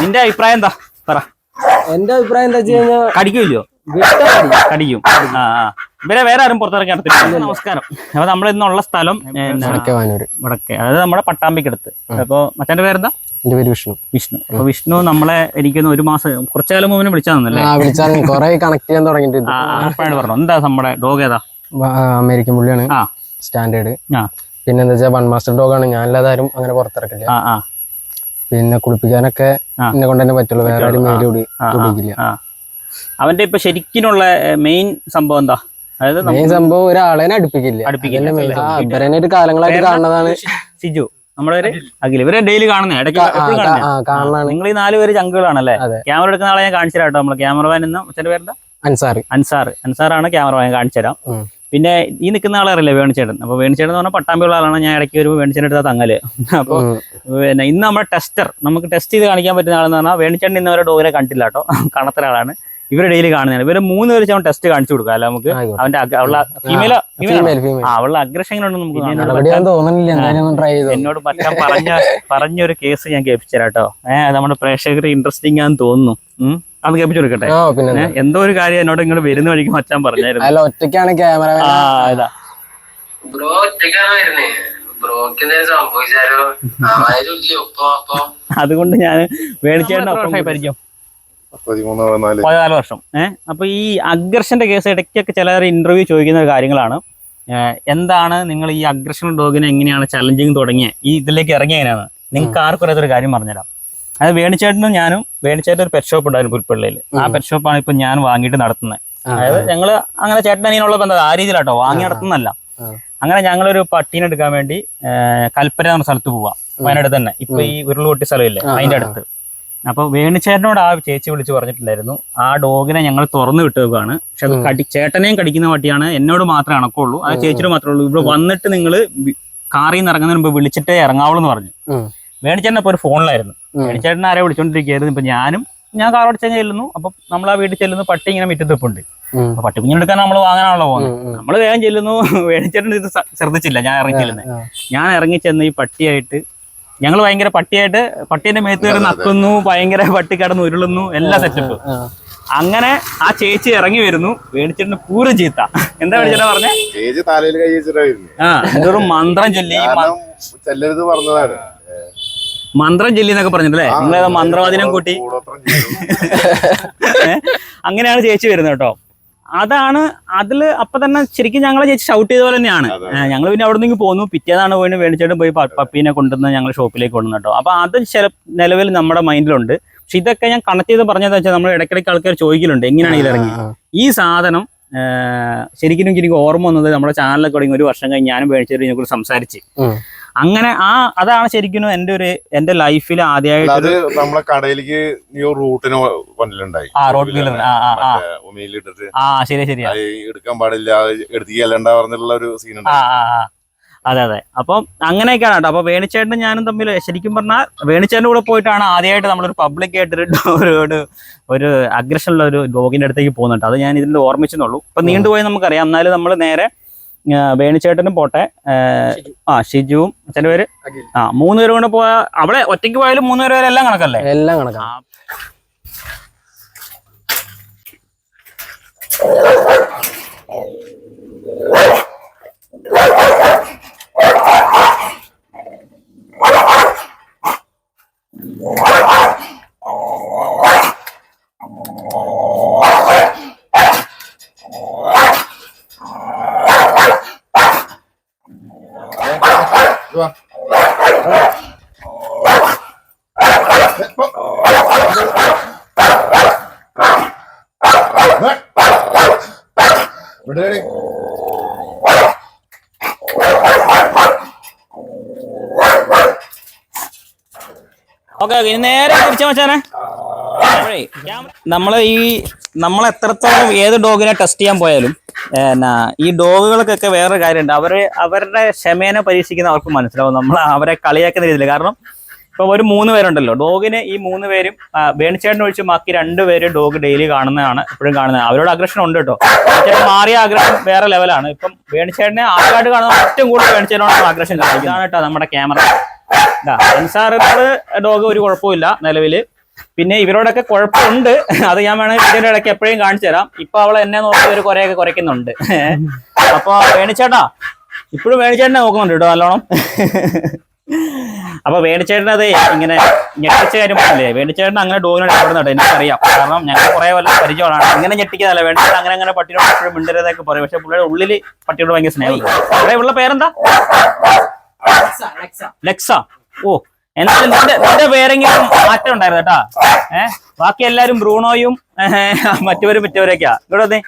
നിന്റെ അഭിപ്രായം എന്താ? പറ. എന്റെ അഭിപ്രായം എന്താ വെച്ച് കഴിഞ്ഞാൽ കടിക്കൂല്ലോ കടിക്കും. ആ ആ. ഇവരെ വേറെ ആരും പുറത്തിറക്കി നടത്തില്ല. നമസ്കാരം. അപ്പൊ നമ്മൾ ഇന്നുള്ള സ്ഥലം വടക്കേ അതായത് നമ്മുടെ പട്ടാമ്പിക്കടുത്ത്. അപ്പൊ മച്ചാന്റെ പേരെന്താ? എന്റെ പേര് വിഷ്ണു. വിഷ്ണു. അപ്പൊ വിഷ്ണു നമ്മളെ എനിക്കൊന്ന് ഒരു മാസം കുറച്ചു കാലം മുമ്പ് വിളിച്ചാൽ വിളിച്ചാൽ കണക്ട് ചെയ്യാൻ തുടങ്ങിയിട്ട് പറഞ്ഞു. എന്താ നമ്മുടെ ഡോഗ് ഏതാ? അമേരിക്കൻ പുള്ളിയാണ്. ആ. സ്റ്റാൻഡേർഡ്. ആ. പിന്നെ എന്താ വെച്ചാൽ വൺ മാസ്റ്റർ ഡോഗ് ആണ്. ഞാൻ അങ്ങനെ പുറത്തിറക്കില്ല. പിന്നെ കുളിപ്പിക്കാനൊക്കെ. എന്നെ കൊണ്ട് തന്നെ പറ്റുള്ളൂ. വേറെ ആരും മേലെ കൂടി കുടിക്കില്ല അവന്റെ ഇപ്പൊ ശരിക്കിനുള്ള മെയിൻ സംഭവം എന്താ? മെയിൻ സംഭവം ഒരാളെ അടുപ്പിക്കില്ല. അടുപ്പിക്കില്ല. കാലങ്ങളായിട്ട് കാണുന്നതാണ്. സിജു നമ്മളൊരു അഖിൽ. ഇവരെ ഡെയിലി കാണുന്നേ. ഇടയ്ക്ക് ആ, ആ, കാണുന്നേ. നിങ്ങൾ ഈ നാല് പേര് ചങ്കുകളാണല്ലേ. ക്യാമറ എടുക്കുന്ന ആളെ ഞാൻ കാണിച്ചു തരാം കേട്ടോ. നമ്മൾ ക്യാമറമാൻ എന്ന അച്ഛന്റെ പേരെന്താ? അൻസാർ. അൻസാർ. അൻസാറാണ് ക്യാമറമാൻ. കാണിച്ചു തരാം. പിന്നെ ഈ നിൽക്കുന്ന ആളറിയില്ലേ വേണുചേട്ടൻ? വേണിച്ചേട്ടൻ അപ്പോൾ വേണിച്ചേട്ടൻ എന്ന് പറഞ്ഞാൽ പട്ടാമ്പിയുള്ള ആളാണ്. ഞാൻ ഇടയ്ക്ക് വരുമ്പോൾ വേണിച്ചേട്ടൻ എടുത്ത തങ്ങൽ. അപ്പോൾ. പിന്നെ ഇന്ന് നമ്മുടെ ടെസ്റ്റർ നമുക്ക് ടെസ്റ്റ് ചെയ്ത് കാണിക്കാൻ പറ്റുന്ന ആളെന്ന് പറഞ്ഞാൽ വേണിച്ചേട്ടൻ ഇന്ന് അവരെ ഡോഗിനെ കണ്ടില്ല കേട്ടോ. കാണാത്ത ആളാണ്. ഇവരുടെ ഡെയിലി കാണുന്നതാണ്. ഇവർ മൂന്ന് പേര് അവൻ ടെസ്റ്റ് കാണിച്ചു കൊടുക്കുക അല്ല നമുക്ക് അവന്റെ അവളെ ഫീമെയിലോ അവളുടെ അഗ്രഷൻ ഉണ്ടെന്ന് നമുക്ക് എന്നോട് പറ്റാൻ പറഞ്ഞ പറഞ്ഞൊരു കേസ് ഞാൻ കേൾപ്പിച്ചു കേട്ടോ. ഏഹ് നമ്മുടെ പ്രേക്ഷകർ ഇൻട്രസ്റ്റിംഗ് ആണെന്ന് തോന്നുന്നു. അത് കേൾപ്പിച്ചു കൊടുക്കട്ടെ പിന്നെ എന്തോ? ഒരു കാര്യം എന്നോട് ഇങ്ങോട്ട് വരുന്ന വഴിക്ക് മച്ചാൻ പറഞ്ഞായിരുന്നു. അല്ല ഒറ്റയ്ക്കാണ് ക്യാമറ ആ ഇതാ ബ്രോ ഒറ്റയ്ക്കാണ് വരുന്നേ? ബ്രോക്ക് എന്തെങ്കിലും സംഭവിച്ചാലോ? ആരും ഇല്ലയോ ഇപ്പൊ അതുകൊണ്ട് ഞാൻ പരിചയം പതിനാല്. വർഷം. ഏഹ് അപ്പൊ ഈ അഗ്രഷന്റെ കേസ് ഇടയ്ക്കൊക്കെ ചിലർ ഇന്റർവ്യൂ ചോദിക്കുന്ന കാര്യങ്ങളാണ്. എന്താണ് നിങ്ങൾ ഈ അഗ്രഷൻ ഡോഗിനെ എങ്ങനെയാണ് ചലഞ്ചിങ് തുടങ്ങിയ? ഈ ഇതിലേക്ക് ഇറങ്ങിയ എങ്ങനെയാണ്? നിങ്ങൾക്ക് ആർക്കും അറിയാത്തൊരു കാര്യം പറഞ്ഞുതരാം. അത് വേണിച്ചേട്ടനും ഞാനും വേണിച്ചേട്ടൻ ഒരു പെറ്റ് ഷോപ്പ് ഉണ്ടായിരുന്നു പുൽപ്പള്ളിയിൽ ആ പെറ്റ് ഷോപ്പാണ് ഇപ്പൊ ഞാൻ വാങ്ങിയിട്ട് നടത്തുന്നത് അതായത് ഞങ്ങൾ അങ്ങനെ ചേട്ടൻ അനിയനുള്ള ബന്ധം ആ രീതിയിലാട്ടോ വാങ്ങി നടത്തുന്നല്ല അങ്ങനെ ഞങ്ങളൊരു പട്ടീനെ എടുക്കാൻ വേണ്ടി കൽപ്പന എന്ന സ്ഥലത്ത് പോവാം വയനാട് തന്നെ. ഇപ്പൊ ഈ ഉരുളുപൊട്ടി സ്ഥലമില്ലേ അതിന്റെ അടുത്ത്. അപ്പൊ വേണിച്ചേട്ടനോട് ആ ചേച്ചി വിളിച്ച് പറഞ്ഞിട്ടുണ്ടായിരുന്നു ആ ഡോഗിനെ ഞങ്ങൾ തുറന്നു വിട്ടേക്കാണ് പക്ഷെ അത് കടി ചേട്ടനെയും കടിക്കുന്ന പട്ടിയാണ് എന്നോട് മാത്രമേ അണക്കുള്ളൂ. ആ ചേച്ചിയോട് മാത്രമേ ഉള്ളൂ. ഇവിടെ വന്നിട്ട് നിങ്ങൾ കാറിൽ നിന്ന് ഇറങ്ങുന്നതിന് മുമ്പ് വിളിച്ചിട്ടേ ഇറങ്ങാവുള്ളൂ എന്ന് പറഞ്ഞു. ഉം. വേണിച്ചേട്ടൻ ഇപ്പൊ ഒരു ഫോണിലായിരുന്നു. മേണിച്ചേട്ടൻ ആരെ വിളിച്ചോണ്ടിരിക്കുകയായിരുന്നു. ഇപ്പൊ ഞാനും ഞാൻ കാർ ഓടിച്ചാൽ ചെല്ലുന്നു. അപ്പൊ നമ്മൾ ആ വീട്ടിൽ ചെല്ലുന്നു. പട്ടി ഇങ്ങനെ മുറ്റത്തിപ്പുണ്ട്. അപ്പൊ പട്ടി കുഞ്ഞെടുക്കാൻ നമ്മൾ വാങ്ങാനാണല്ലോ പോകുന്നത്. നമ്മൾ വേഗം ചെല്ലുന്നു. മേണിച്ചേട്ടൻ ഇത് ശ്രദ്ധിച്ചില്ല. ഞാൻ ഇറങ്ങി ചെല്ലുന്നത് ഞാൻ ഇറങ്ങി ചെന്ന് ഈ പട്ടിയായിട്ട് ഞങ്ങൾ ഭയങ്കര പട്ടിയായിട്ട് പട്ടീന്റെ മേത്ത് കയറി നക്കുന്നു ഭയങ്കര പട്ടി കടന്ന് ഉരുളുന്നു. എല്ലാ സെറ്റപ്പ്. അങ്ങനെ ആ ചേച്ചി ഇറങ്ങി വരുന്നു. മേടിച്ചിട്ട് പൂരം ചീത്ത. എന്താ വിളിച്ചാ പറഞ്ഞേ? ചേച്ചി തലയിൽ കൈ വെച്ചിട്ടായിരുന്നു ആ എന്തൊരു മന്ത്രം ചൊല്ലി. ചെല്ലരുത് പറഞ്ഞതാണ്. മന്ത്രം ചൊല്ലി എന്നൊക്കെ പറഞ്ഞിട്ടല്ലേ നിങ്ങളേതാ മന്ത്രവാദിനം കൂട്ടി? അങ്ങനെയാണ് ചേച്ചി വരുന്നത് കേട്ടോ. അതാണ് അതിൽ അപ്പൊ തന്നെ ശരിക്കും ഞങ്ങളെ ചേച്ചി ഷൗട്ട് ചെയ്ത പോലെ തന്നെയാണ്. ഞങ്ങൾ പിന്നെ അവിടെ നിന്ന് പോന്നു. പിറ്റേതാണ് പോയി മേടിച്ചിട്ട് പോയി പപ്പീനെ കൊണ്ടുവന്ന് ഞങ്ങൾ ഷോപ്പിലേക്ക് കൊണ്ടുവന്നു കേട്ടോ. അപ്പൊ അത് ചില നിലവിൽ നമ്മുടെ മൈൻഡിലുണ്ട്. പക്ഷെ ഇതൊക്കെ ഞാൻ കണക്ട് ചെയ്ത് പറഞ്ഞതെന്ന് വെച്ചാൽ നമ്മൾ ഇടയ്ക്കിടയ്ക്ക് ആൾക്കാർ ചോദിക്കലുണ്ട്. എങ്ങനെയാണ് ഇറങ്ങി? ഈ സാധനം ശരിക്കും എനിക്ക് ഓർമ്മ വന്നത് നമ്മുടെ ചാനലൊക്കെ തുടങ്ങി ഒരു വർഷം കഴിഞ്ഞ് ഞാനും മേടിച്ചിട്ട് ഇതിനെക്കുറിച്ച് സംസാരിച്ച്. അങ്ങനെ ആ അതാണ് ശരിക്കും എന്റെ ഒരു എന്റെ ലൈഫിൽ ആദ്യമായിട്ട് അത് നമ്മളെ കടയിലേക്ക് റൂട്ടിന് വണ്ടിലുണ്ടായി ആ റോഡ് ആ ഉമിയിലിട്ടിട്ട് ശരി അത് എടുക്കാൻ പാടില്ല അത് എടുത്ത് ചെല്ലണ്ട പറഞ്ഞിട്ടുള്ള ഒരു സീൻ ഉണ്ട്. അതെ അതെ. അപ്പം അങ്ങനെയൊക്കെയാണ് കേട്ടോ. അപ്പൊ വേണിച്ചേട്ടനും ഞാനും തമ്മിൽ ശരിക്കും പറഞ്ഞാൽ വേണിച്ചേട്ടന്റെ കൂടെ പോയിട്ടാണ് ആദ്യമായിട്ട് നമ്മളൊരു പബ്ലിക് ആയിട്ട് ഒരു ഒരു അഗ്രഷനുള്ള ഒരു ഡോഗിന്റെ അടുത്തേക്ക് പോകുന്നുണ്ട് അത് ഞാൻ ഇതിൽ ഓർമ്മിച്ചെന്നുള്ളൂ ഇപ്പൊ നീണ്ടുപോയി നമുക്കറിയാം. എന്നാലും നമ്മൾ നേരെ വേണിച്ചേട്ടനും പോട്ടെ. ആ, ഷിജുവും അച്ഛന്റെ പേര്? ആ മൂന്ന് പേരും കൂടെ പോയാൽ അവിടെ ഒറ്റയ്ക്ക് പോയാലും മൂന്ന് പേര് വരെ എല്ലാം കണക്കല്ലേ? എല്ലാം കണക്കാ. വിടേടി. ഓക്കെ ഓക്കെ ഇനി നേരെ തിരിച്ചു മച്ചാനെ. നമ്മൾ ഈ നമ്മൾ എത്രത്തോളം ഏത് ഡോഗിനെ ടെസ്റ്റ് ചെയ്യാൻ പോയാലും എന്നാ ഈ ഡോഗുകൾക്കൊക്കെ വേറൊരു കാര്യമുണ്ട്. അവർ അവരുടെ ക്ഷമേനെ പരീക്ഷിക്കുന്ന അവർക്ക് മനസ്സിലാവും. നമ്മൾ അവരെ കളിയാക്കുന്ന രീതിയിൽ. കാരണം ഇപ്പൊ ഒരു മൂന്ന് പേരുണ്ടല്ലോ. ഡോഗിന് ഈ മൂന്ന് പേരും വേണിച്ചേട്ടൻ ഒഴിച്ച് ബാക്കി രണ്ടുപേരും ഡോഗ് ഡെയിലി കാണുന്നതാണ് ഇപ്പോഴും കാണുന്നത്. അവരോട് അഗ്രഷൻ ഉണ്ട് കേട്ടോ. മാറിയ ആഗ്രഹം വേറെ ലെവലാണ്. ഇപ്പം വേണിച്ചേട്ടനെ ആൾക്കാട് കാണുന്ന ഏറ്റവും കൂടുതൽ വേണിച്ചേട്ടനോട് ആഗ്രഹം. കാണിക്കും ഇതാണ് കേട്ടോ നമ്മുടെ ക്യാമറ. ഡോഗ് ഒരു കുഴപ്പമില്ല നിലവിൽ. പിന്നെ ഇവരോടൊക്കെ കുഴപ്പമുണ്ട്. അത് ഞാൻ വേണമെങ്കിൽ ഇതിന്റെ ഇടയ്ക്ക് എപ്പോഴും കാണിച്ചു തരാം. ഇപ്പൊ അവൾ എന്നെ നോക്കി ഒരു കുറെയൊക്കെ കുറയ്ക്കുന്നുണ്ട്. അപ്പൊ വേണിച്ചേട്ടാ ഇപ്പോഴും വേണിച്ചേട്ടനെ നോക്കുന്നുണ്ട് കേട്ടോ നല്ലോണം. അപ്പൊ വേണിച്ചേട്ടനത് ഇങ്ങനെ ഞെട്ടിച്ച കാര്യം പറഞ്ഞില്ലേ? വേണിച്ചേട്ടൻ അങ്ങനെ ഡോഗിനോട് ഇടപെടുന്നുണ്ട് എനിക്കറിയാം. കാരണം ഞങ്ങൾ കുറെ വല്ല പരിചയമാണ് ഇങ്ങനെ ഞെട്ടിക്കുന്നതല്ല. വേണിച്ചേട്ടൻ അങ്ങനെ അങ്ങനെ പട്ടിയോട് എപ്പോഴും മിണ്ടരുതൊക്കെ പറയും. പക്ഷെ പുള്ളിയുടെ ഉള്ളിൽ പട്ടിയോട് ഭയങ്കര സ്നേഹം ഇവിടെ ഉള്ള പേരെന്താ? ലക്സ. ഓ എന്നാലും നിന്റെ നിന്റെ പേരെങ്കിലും മാറ്റം ഉണ്ടായിരുന്നു കേട്ടാ. ഏഹ് ബാക്കി എല്ലാരും ബ്രൂണോയും മറ്റവരും മറ്റവരൊക്കെയാ. ഇവിടെ വന്നേ.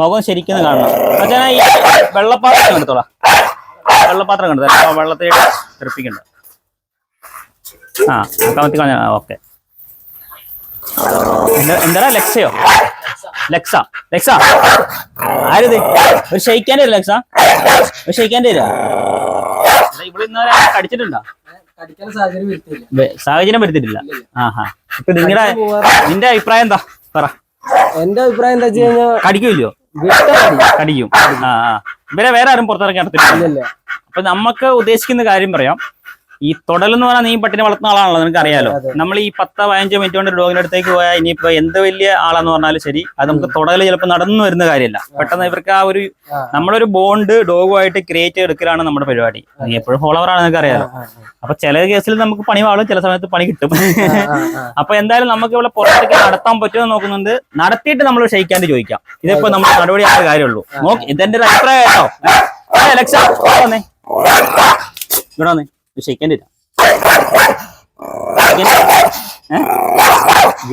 മുഖം ശരിക്കും കാണണം. അച്ഛനാ ഈ വെള്ളപ്പാത്രം കണ്ടോളാ വെള്ളപ്പാത്രം കണ്ടത് അപ്പൊ വെള്ളത്തിൽ തെറിപ്പിക്കണ്ട. ആ കമത്തി കളഞ്ഞ ഓക്കെ. എന്താ ലക്ഷയോ? ലെക്സ. ലെക്സ. ആരുത് ഒരു ഷെയ്ക്കാന്റെ ലെക്സ? ഒരു ഷെയ്ക്കാന്റെ ഇവിടെ ഇന്നലെ കടിച്ചിട്ടുണ്ടോ? സാഹചര്യം വരുത്തിട്ടില്ല ആഹാ. ഇപ്പൊ നിങ്ങളുടെ നിന്റെ അഭിപ്രായം എന്താ? പറ. എന്റെ അഭിപ്രായം എന്താ വെച്ച് കഴിഞ്ഞാൽ കടിക്കില്ലയോ കടിക്കും. ആ ആ. ഇവരെ വേറെ ആരും പുറത്തിറക്കി നടത്തില്ല അപ്പൊ നമുക്ക് ഉദ്ദേശിക്കുന്ന കാര്യം പറയാം. ഈ തൊടൽ എന്ന് പറഞ്ഞാൽ നീ പട്ടിനെ വളർത്തുന്ന ആളാണല്ലോ നിനക്ക് അറിയാലോ നമ്മൾ ഈ പത്ത് പതിനഞ്ച് മിനിറ്റ് കൊണ്ട് ഡോഗിന്റെ അടുത്തേക്ക് പോയാൽ ഇനിയിപ്പോ എന്ത് വലിയ ആളാന്ന് പറഞ്ഞാലും ശരി അത് നമുക്ക് തൊടൽ ചിലപ്പോൾ നടന്നു വരുന്ന കാര്യമല്ല. പെട്ടെന്ന് ഇവർക്ക് ആ ഒരു ആ. നമ്മളൊരു ബോണ്ട് ഡോഗുമായിട്ട് ക്രിയേറ്റ് എടുക്കലാണ് നമ്മുടെ പരിപാടി. നീ എപ്പോഴും ഫോളോവർ ആണ് നിനക്ക് അറിയാലോ അപ്പൊ ചില കേസിൽ നമുക്ക് പണി വാളും ചില സമയത്ത് പണി കിട്ടും. അപ്പൊ എന്തായാലും നമുക്ക് ഇവിടെ പുറത്തേക്ക് നടത്താൻ പറ്റുമോ നോക്കുന്നുണ്ട്. നടത്തിയിട്ട് നമ്മൾ ക്ഷയിക്കാണ്ട് ചോദിക്കാം. ഇതിപ്പോ നമ്മുടെ നടപടി ആയ കാര്യമുള്ളൂ. നോക്കി ഇതെന്റെ ഒരു അഭിപ്രായം കേട്ടോ. അലക്സ ഇവിടെ വന്നേ. ക്ഷയിക്കാൻ തരാം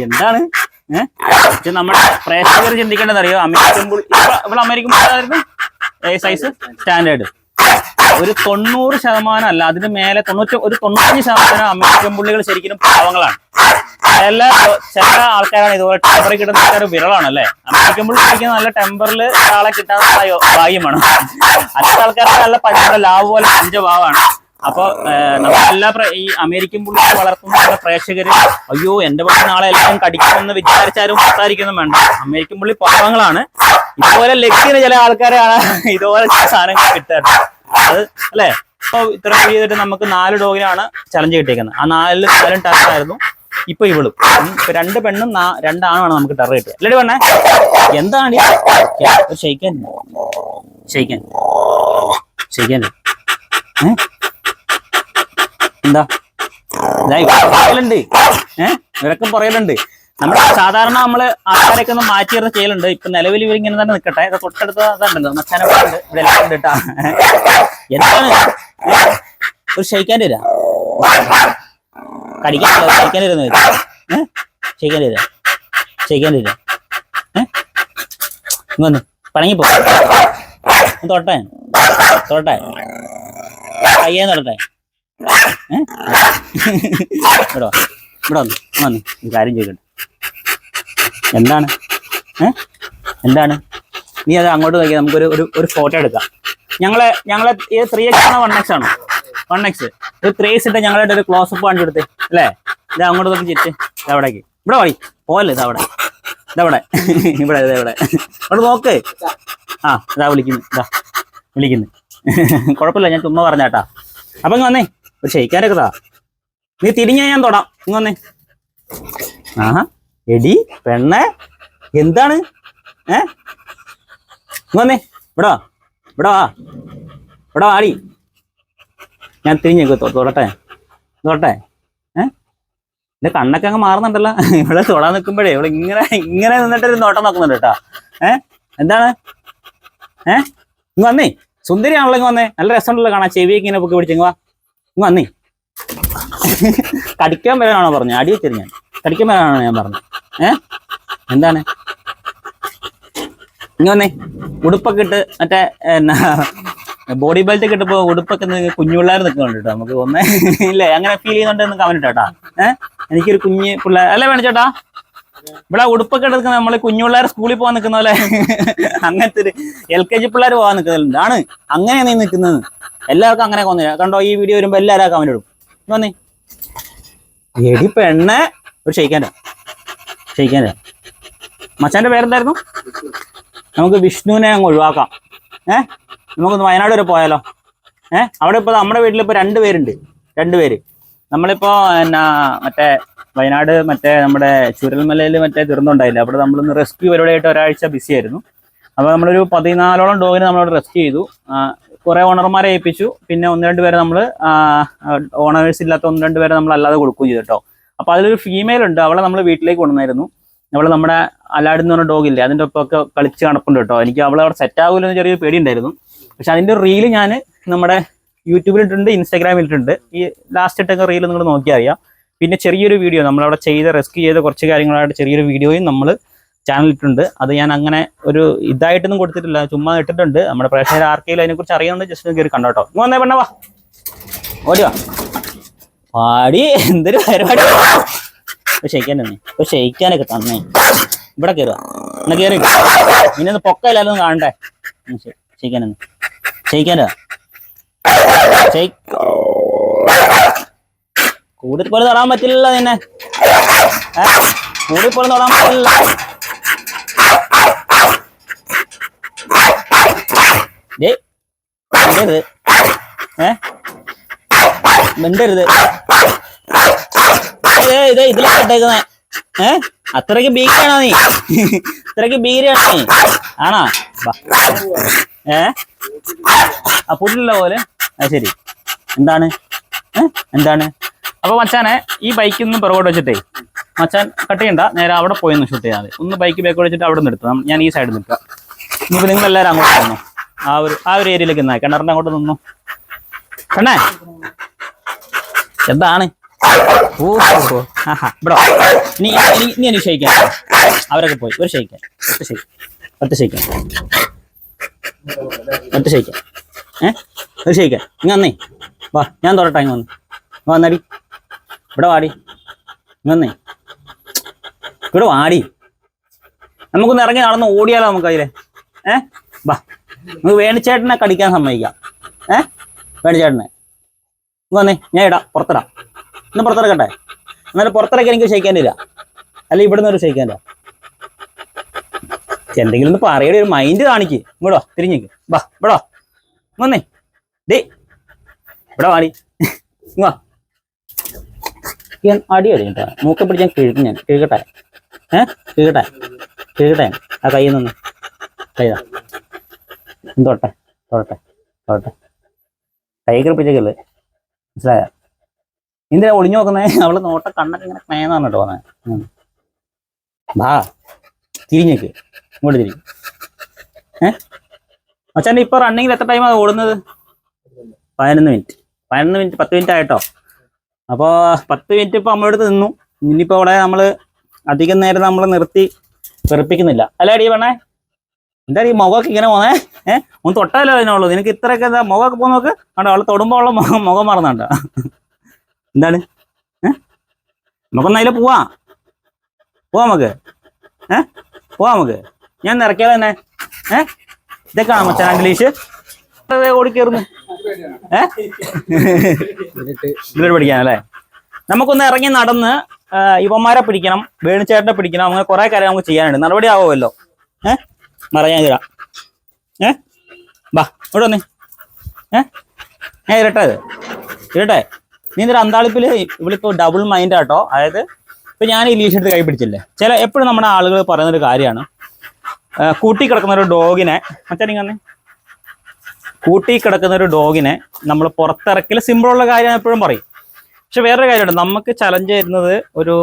എന്താണ്? ഏഹ് നമ്മുടെ പ്രേക്ഷകർ ചിന്തിക്കേണ്ടത് അറിയോ? അമേരിക്കൻ സൈസ് സ്റ്റാൻഡേർഡ് ഒരു തൊണ്ണൂറ് ശതമാനം അല്ല അതിന് മേലെ തൊണ്ണൂറ്റി ഒരു തൊണ്ണൂറ്റഞ്ച് ശതമാനം അമേരിക്കൻ പുള്ളികൾ ശരിക്കും പാവങ്ങളാണ്. ചില ചില ആൾക്കാരാണ് ഇതുപോലെ ടെമ്പറിൽ കിട്ടുന്ന ആൾക്കാർ വിരളാണ് അല്ലേ? അമേരിക്കൻ പുള്ളി ശരിക്കും നല്ല ടെമ്പറിൽ ആളെ കിട്ടാൻ ഭാഗ്യമാണ് അല്ലാത്ത ആൾക്കാർക്ക് നല്ല പഞ്ച ലാവ് പോലെ പഞ്ചഭാവാണ് അപ്പൊ നമ്മളെല്ലാ ഈ അമേരിക്കൻ പുള്ളി വളർത്തുന്ന പ്രേക്ഷകര് അയ്യോ എന്റെ പക്ഷെ നാളെ എല്ലാവരും കടിക്കുമെന്ന് വിചാരിച്ചാലും സംസാരിക്കൊന്നും വേണ്ട. അമേരിക്കൻ പുള്ളി പാവങ്ങളാണ്. ഇതുപോലെ ലക്കിന് ചില ആൾക്കാരാണ് ഇതുപോലെ സാധനങ്ങൾ കിട്ടാറ് അത് അല്ലേ? ഇപ്പൊ ഇത്ര ചെയ്തിട്ട് നമുക്ക് നാല് ഡോഗിനാണ് ചലഞ്ച് കിട്ടിയേക്കുന്നത്. ആ നാലിൽ നാലും ടറായിരുന്നു ഇപ്പൊ ഇവളും. ഇപ്പൊ രണ്ട് പെണ്ണും രണ്ടാണോ രണ്ടാണുമാണ് നമുക്ക് ടറ കിട്ടിയത് അല്ലേ പെണ്ണേ എന്താണ് ഷെയ്ക്കാൻ ഷെയ്ക്കാൻ ഷെയ്ക്കാൻ ഏ? എന്താ? പറയലുണ്ട് ഏഹ് ഇവരൊക്കെ പറയലുണ്ട്. നമ്മൾ സാധാരണ നമ്മൾ ആൾക്കാരൊക്കെ ഒന്ന് മാറ്റി നിർത്തി ചെയ്യലുണ്ട്. ഇപ്പൊ നിലവിൽ ഇങ്ങനെ തന്നെ നിൽക്കട്ടെ തൊട്ടടുത്ത് അതുണ്ടല്ലോ മച്ചാനെ ഉണ്ട്. എന്താണ്? ഒരു ഷെയ്ക്കാൻ വരാ. കടിക്കാൻ ഷെയ്ക്കാൻ വരുന്ന ഏഹ് ഷെയ്ക്കാൻ വരാ ഷെയ്ക്കാൻ വരാ ഏഹ് പണങ്ങി പണങ്ങിപ്പോ തൊട്ടേ തൊട്ടെ കയ്യേന്ന് തൊട്ടെ? ഇവിടെ. ഇവിടെ വന്നു വന്നു കാര്യം എന്താണ്? എന്താണ്? നീ അത് അങ്ങോട്ട് നോക്കിയാൽ നമുക്കൊരു ഒരു ഒരു ഫോട്ടോ എടുക്കാം. ഞങ്ങളെ ഞങ്ങളെ ഇത് ത്രീ എക്സ് ആണോ വൺ എക്സ് ആണോ? വൺ എക്സ് ഒരു ത്രീ എക്സ് ഇട്ട് ഞങ്ങളുടെ ഒരു ക്ലോസ് അപ്പ് കൊടുത്തേ അല്ലേ? ഇത് അങ്ങോട്ട് നോക്കി ചിറ്റ് ഇതവിടേക്ക് ഇവിടെ വഴി പോലെ ഇതവിടെ ഇതവിടെ ഇവിടെ. ഇതെവിടെ അവിടെ നോക്ക്. ആ ഇതാ വിളിക്കുന്നു. ഇതാ വിളിക്കുന്നു. കുഴപ്പമില്ല ഞാൻ ചുമ്മാ പറഞ്ഞാട്ടാ. അപ്പൊ വന്നേ. ഒരു ക്ഷയിക്കാനൊക്കെ താ. നീ തിരിഞ്ഞ ഞാൻ തൊടാം. ഇങ്ങ് വന്നേ. ആഹാ. എടി പെണ്ണെ. എന്താണ്? ഏ? വന്നേ. ഇവിടെ വാ. ഇവിടെ വാടി. ഞാൻ തിരിഞ്ഞേക്ക് തൊടട്ടെ. തൊടട്ടെ. ഏ? കണ്ണൊക്കെ അങ്ങ് മാറുന്നുണ്ടല്ലോ. ഇവിടെ തൊടാൻ നിൽക്കുമ്പോഴേ ഇവിടെ ഇങ്ങനെ ഇങ്ങനെ നിന്നിട്ട് ഒരു നോട്ടം നോക്കുന്നുണ്ട് കേട്ടോ. ഏ? എന്താണ്? ഏ? ഇങ്ങ് വന്നേ. സുന്ദരിയാണല്ലോ ഇങ്ങ് വന്നേ. നല്ല രസമുണ്ടല്ലോ കാണാൻ. ചെവിയൊക്കെ ഇങ്ങനെ പൊക്കി പിടിച്ചിങ്ങ് വാ. ഇങ്ങ് വന്നേ. കടിക്കാൻ വരാനാണോ പറഞ്ഞത് അടി വെച്ചത് ഞാൻ. കടിക്കാൻ വരാനാണോ ഞാൻ പറഞ്ഞത് ഏ? എന്താണ്? ഇങ്ങ വന്നേ. ഉടുപ്പൊക്കെ ഇട്ട് മറ്റേ എന്നാ ബോഡി ബെൽറ്റ് ഒക്കെ ഇട്ടപ്പോ ഉടുപ്പൊക്കെ കുഞ്ഞു പിള്ളേർ നിൽക്കുന്നുണ്ട് കേട്ടോ. നമുക്ക് ഒന്നേ ഇല്ലേ? അങ്ങനെ ഫീൽ ചെയ്യുന്നുണ്ട് എന്ന് കമന്റ് കേട്ടാ ഏഹ് എനിക്കൊരു കുഞ്ഞ് പിള്ളേർ അല്ലേ വേണം ചേട്ടാ? ഇവിടെ ഉടുപ്പൊക്കെ എടുക്കുന്ന നമ്മൾ കുഞ്ഞു പിള്ളേർ സ്കൂളിൽ പോകാൻ നിൽക്കുന്ന പോലെ അങ്ങനത്തെ ഒരു എൽ കെ ജി പിള്ളേർ പോകാൻ നിൽക്കുന്നുണ്ട് ആണ്. അങ്ങനെയാണ് നീ നിൽക്കുന്നത്. എല്ലാവർക്കും അങ്ങനെ കൊന്നില്ല കണ്ടോ ഈ വീഡിയോ വരുമ്പോ എല്ലാവരും കമന്റ് ഇടും. വന്നേ. എടി പെണ്ണെ. ഒരു ക്ഷയിക്കാന്റെ ക്ഷയിക്കാന്റെ മച്ചാന്റെ പേരെന്തായിരുന്നു? നമുക്ക് വിഷ്ണുവിനെ അങ്ങ് ഒഴിവാക്കാം. ഏ? നമുക്കൊന്ന് വയനാട് വരെ പോയാലോ? ഏ? അവിടെ ഇപ്പൊ നമ്മുടെ വീട്ടിൽ രണ്ട് പേരുണ്ട്. രണ്ട് പേര്. നമ്മളിപ്പോ എന്നാ മറ്റേ വയനാട് മറ്റേ നമ്മുടെ ചുരൽമലയിൽ മറ്റേ തീർന്നുണ്ടായില്ല അവിടെ നമ്മളൊന്ന് റെസ്ക്യൂ പരിപാടിയായിട്ട് ഒരാഴ്ച ബിസി ആയിരുന്നു. അപ്പോൾ നമ്മളൊരു പതിനാലോളം ഡോഗിനെ നമ്മളവിടെ റെസ്ക്യൂ ചെയ്തു. കുറെ ഓണർമാരെ ഏൽപ്പിച്ചു. പിന്നെ ഒന്ന് രണ്ട് പേരെ നമ്മൾ ഓണേഴ്സ് ഇല്ലാത്ത ഒന്ന് രണ്ട് പേരെ നമ്മൾ അല്ലാതെ കൊടുക്കുകയും ചെയ്തു കേട്ടോ. അപ്പൊ അതിലൊരു ഫീമെയിൽ ഉണ്ട്. അവളെ നമ്മൾ വീട്ടിലേക്ക് കൊണ്ടുവന്നായിരുന്നു. അവൾ നമ്മുടെ അലാഡ് എന്ന് പറഞ്ഞ ഇല്ലേ അതിന്റെ ഒപ്പമൊക്കെ കളിച്ച് കണപ്പുണ്ട് കേട്ടോ. എനിക്ക് അവളെ അവിടെ സെറ്റ് ആകൂലെന്ന് ചെറിയൊരു പേടി ഉണ്ടായിരുന്നു പക്ഷെ അതിന്റെ റീൽ ഞാൻ നമ്മുടെ യൂട്യൂബിൽ ഇട്ടുണ്ട് ഇൻസ്റ്റാഗ്രാമിൽ ഇട്ടുണ്ട് ഈ ലാസ്റ്റ് ഇട്ടൊക്കെ റീൽ നിങ്ങൾ നോക്കിയാൽ അറിയാം. പിന്നെ ചെറിയൊരു വീഡിയോ നമ്മളവിടെ ചെയ്ത റെസ്ക്യൂ ചെയ്ത കുറച്ച് കാര്യങ്ങളായിട്ട് ചെറിയൊരു വീഡിയോയും നമ്മൾ ചാനലിട്ടുണ്ട് അത് ഞാൻ അങ്ങനെ ഒരു ഇതായിട്ടൊന്നും കൊടുത്തിട്ടില്ല. ചുമ്മാ ഇട്ടിട്ടുണ്ട്. നമ്മുടെ പ്രേക്ഷകർ ആർക്കെങ്കിലും അതിനെക്കുറിച്ച് അറിയാവുന്ന ജസ്റ്റ് കയറി കണ്ടോ കേട്ടോ ഇങ്ങ് വന്നേ പെണ്ണ വാ. ഓടിവാ പാടി. എന്തൊരു പരിപാടി. ക്ഷയിക്കാൻ ഷെയ്ക്കാൻ തന്നെ ഇപ്പൊ ഷെയ്ക്കാനൊക്കെ തന്നെ. ഇവിടെ കയറുക എന്നാ കയറി ഇനി ഒന്ന് പൊക്കയില്ലാലും കാണണ്ടേ? ക്ഷയിക്കാൻ തന്നെ കൂടുതൽ പോലെ തൊടാൻ പറ്റില്ലല്ലോ നിന്നെ? കൂടുതൽ പോലെ തൊടാൻ പറ്റില്ല മിണ്ടരുത്. ഏ? മിണ്ടരുത്. ഇതേ ഇതിലൊക്കെ ഇട്ടേക്കുന്നേ ഏ? അത്രയ്ക്ക് ഭീകരാണോ നീ? അത്രയ്ക്ക് ഭീകരാണോ നീ? ആണോ. ഏ? ആ പുല്ലുള്ള പോലെ. അത് ശരി. എന്താണ്? എന്താണ്? അപ്പൊ മച്ചാനെ ഈ ബൈക്കിൽ നിന്ന് പുറകോട്ട് വെച്ചിട്ടേ മച്ചാൻ കട്ട് ചെയ്യണ്ട. നേരെ അവിടെ പോയി ഒന്ന് ഷൂട്ട് ചെയ്യാതെ ഒന്ന് ബൈക്ക് ബാക്കോട്ട് വെച്ചിട്ട് അവിടെ നിന്ന് എടുത്തു. ഞാൻ ഈ സൈഡിൽ നിൽക്കാം. ഇനിയിപ്പോ നിങ്ങൾ എല്ലാവരും അങ്ങോട്ട് നിന്നു ആ ഒരു ആ ഒരു ഏരിയയിലേക്ക് നിന്നാ കിണറിന്റെ അങ്ങോട്ട് നിന്നു. കണ്ണേ. എന്താണ്? ഓ ആഹാ ഇനി നീ നീ നീ എനിക്ക് ക്ഷയിക്കാൻ അവരൊക്കെ പോയി. ഒരു ക്ഷയിക്കാൻ ഒറ്റ ക്ഷയിക്കാൻ ഒറ്റ ക്ഷയിക്കാൻ ഏ? ഒരു ക്ഷയിക്കാൻ ഇങ്ങ വന്നേ. വാ ഞാൻ തൊടട്ടെ ഇങ്ങ് വന്ന്. വന്നടി. ഇവിടെ വാടി. ഇങ്ങ വന്നേ. ഇവിടെ വാടി. നമുക്കൊന്ന് ഇറങ്ങി നടന്ന് ഓടിയാലോ നമുക്ക് അതിലെ? ഏ? വാ. നമുക്ക് വേണിച്ചേട്ടനെ കടിക്കാൻ സമ്മതിക്കാം. ഏ? വേണിച്ചേട്ടനെ. വന്നേ ഞാൻ ഇടാ പുറത്തിടാം. ഇന്ന് പുറത്തിറക്കട്ടെ. എന്നാലും പുറത്തിറക്കി എനിക്ക് ക്ഷയിക്കാനില്ല അല്ല ഇവിടുന്ന് ഒരു ക്ഷയിക്കാനില്ല എന്തെങ്കിലും ഒന്ന് പറയുടെ ഒരു മൈൻഡ് കാണിക്ക്. ഇങ്ങോട്ടോ തിരിഞ്ഞേക്ക് വാ ഇവിടോ വന്നേ. ഡേ ഇവിടെ വാടി. ഇങ്ങോ ഞാൻ അടി അടി കേട്ടോ. മൂക്കെ പിടിച്ച് ഞാൻ കിഴക്കും ഞാൻ. കിഴക്കട്ടെ ഏ? കിഴക്കട്ടെ കിഴക്കട്ടെ ആ കയ്യിൽ നിന്ന്. കൈതാ. തൊട്ടെ തൊട്ടെ തൊട്ടെ. ടൈഗർ പിച്ചക്കല്ലേ? മനസ്സിലായ? എന്തിനാ ഒളിഞ്ഞു നോക്കുന്നേ? അവൾ നോട്ട കണ്ണൊക്കെ ഇങ്ങനെ മേന്നാണ് പറഞ്ഞിട്ട് വന്നെ. ബാ തിരിഞ്ഞേക്ക് ഇങ്ങോട്ട് തിരിഞ്ഞു. ഏഹ് അച്ഛന്റെ ഇപ്പൊ റണ്ണിങ്ങിൽ എത്ര ടൈമാണ് ഓടുന്നത്? പതിനൊന്ന് മിനിറ്റ് പതിനൊന്ന് മിനിറ്റ് പത്ത് മിനിറ്റ് ആയിട്ടോ? അപ്പോൾ പത്ത് മിനിറ്റ് ഇപ്പോൾ നമ്മളെടുത്ത് നിന്നു. ഇനിയിപ്പോൾ അവിടെ നമ്മൾ അധികം നേരം നമ്മൾ നിർത്തി വെറുപ്പിക്കുന്നില്ല. അല്ലേ അടി വേണേ എന്താ ഈ മുഖമൊക്കെ ഇങ്ങനെ പോന്നേ ഏഹ് ഒന്ന് തൊട്ടാലോ അതിനുള്ളൂ. നിനക്ക് ഇത്രയൊക്കെ എന്താ മുഖമൊക്കെ പോ നോക്ക്. കണ്ടോ അവൾ തൊടുമ്പോൾ ഉള്ള മുഖം മുഖം മറന്നുണ്ട. എന്താണ് ഏഹ് നമുക്കൊന്നും അതിൽ പോവാ. പോവാ നമുക്ക്. ഏഹ് പോവാ നമുക്ക്. ഞാൻ നിറയ്ക്കാതെ തന്നെ. ഏഹ് ഇതൊക്കെയാണോ മച്ചാൻ ഇംഗ്ലീഷ്? ഓടിക്കേറുന്നു ഏഹ് പഠിക്കാൻ അല്ലേ? നമുക്കൊന്ന് ഇറങ്ങി നടന്ന് ഇവന്മാരെ പിടിക്കണം വേണുചേട്ടനെ പിടിക്കണം അങ്ങനെ കുറെ കാര്യം നമുക്ക് ചെയ്യാനുണ്ട്. നടപടി ആവുമല്ലോ. ഏഹ് മറയാൻ തരാം ഏ? ബാ ഇവിടെ വന്നേ. ഏ? ഞാൻ ഇരട്ടെ ഇത് ഇരട്ടെ നീ എന്തൊരു അന്താളിപ്പിൽ ഇവളിപ്പോ ഡബിൾ മൈൻഡ് ആട്ടോ. അതായത് ഇപ്പൊ ഞാൻ ഈ ലീഷ് എടുത്ത് കൈ പിടിച്ചില്ലേ? ചില എപ്പോഴും നമ്മുടെ ആളുകൾ പറയുന്നൊരു കാര്യമാണ്. കൂട്ടി കിടക്കുന്ന ഒരു ഡോഗിനെ മറ്റേ നിങ്ങൾ വന്നേ. കൂട്ടി കിടക്കുന്ന ഒരു ഡോഗിനെ നമ്മൾ പുറത്തിറക്കിയ സിമ്പിളുള്ള കാര്യം ഞാൻ എപ്പോഴും പറയും. പക്ഷെ വേറൊരു കാര്യമുണ്ട്. നമുക്ക് ചലഞ്ച് ചെയ്യുന്നത് ഒരു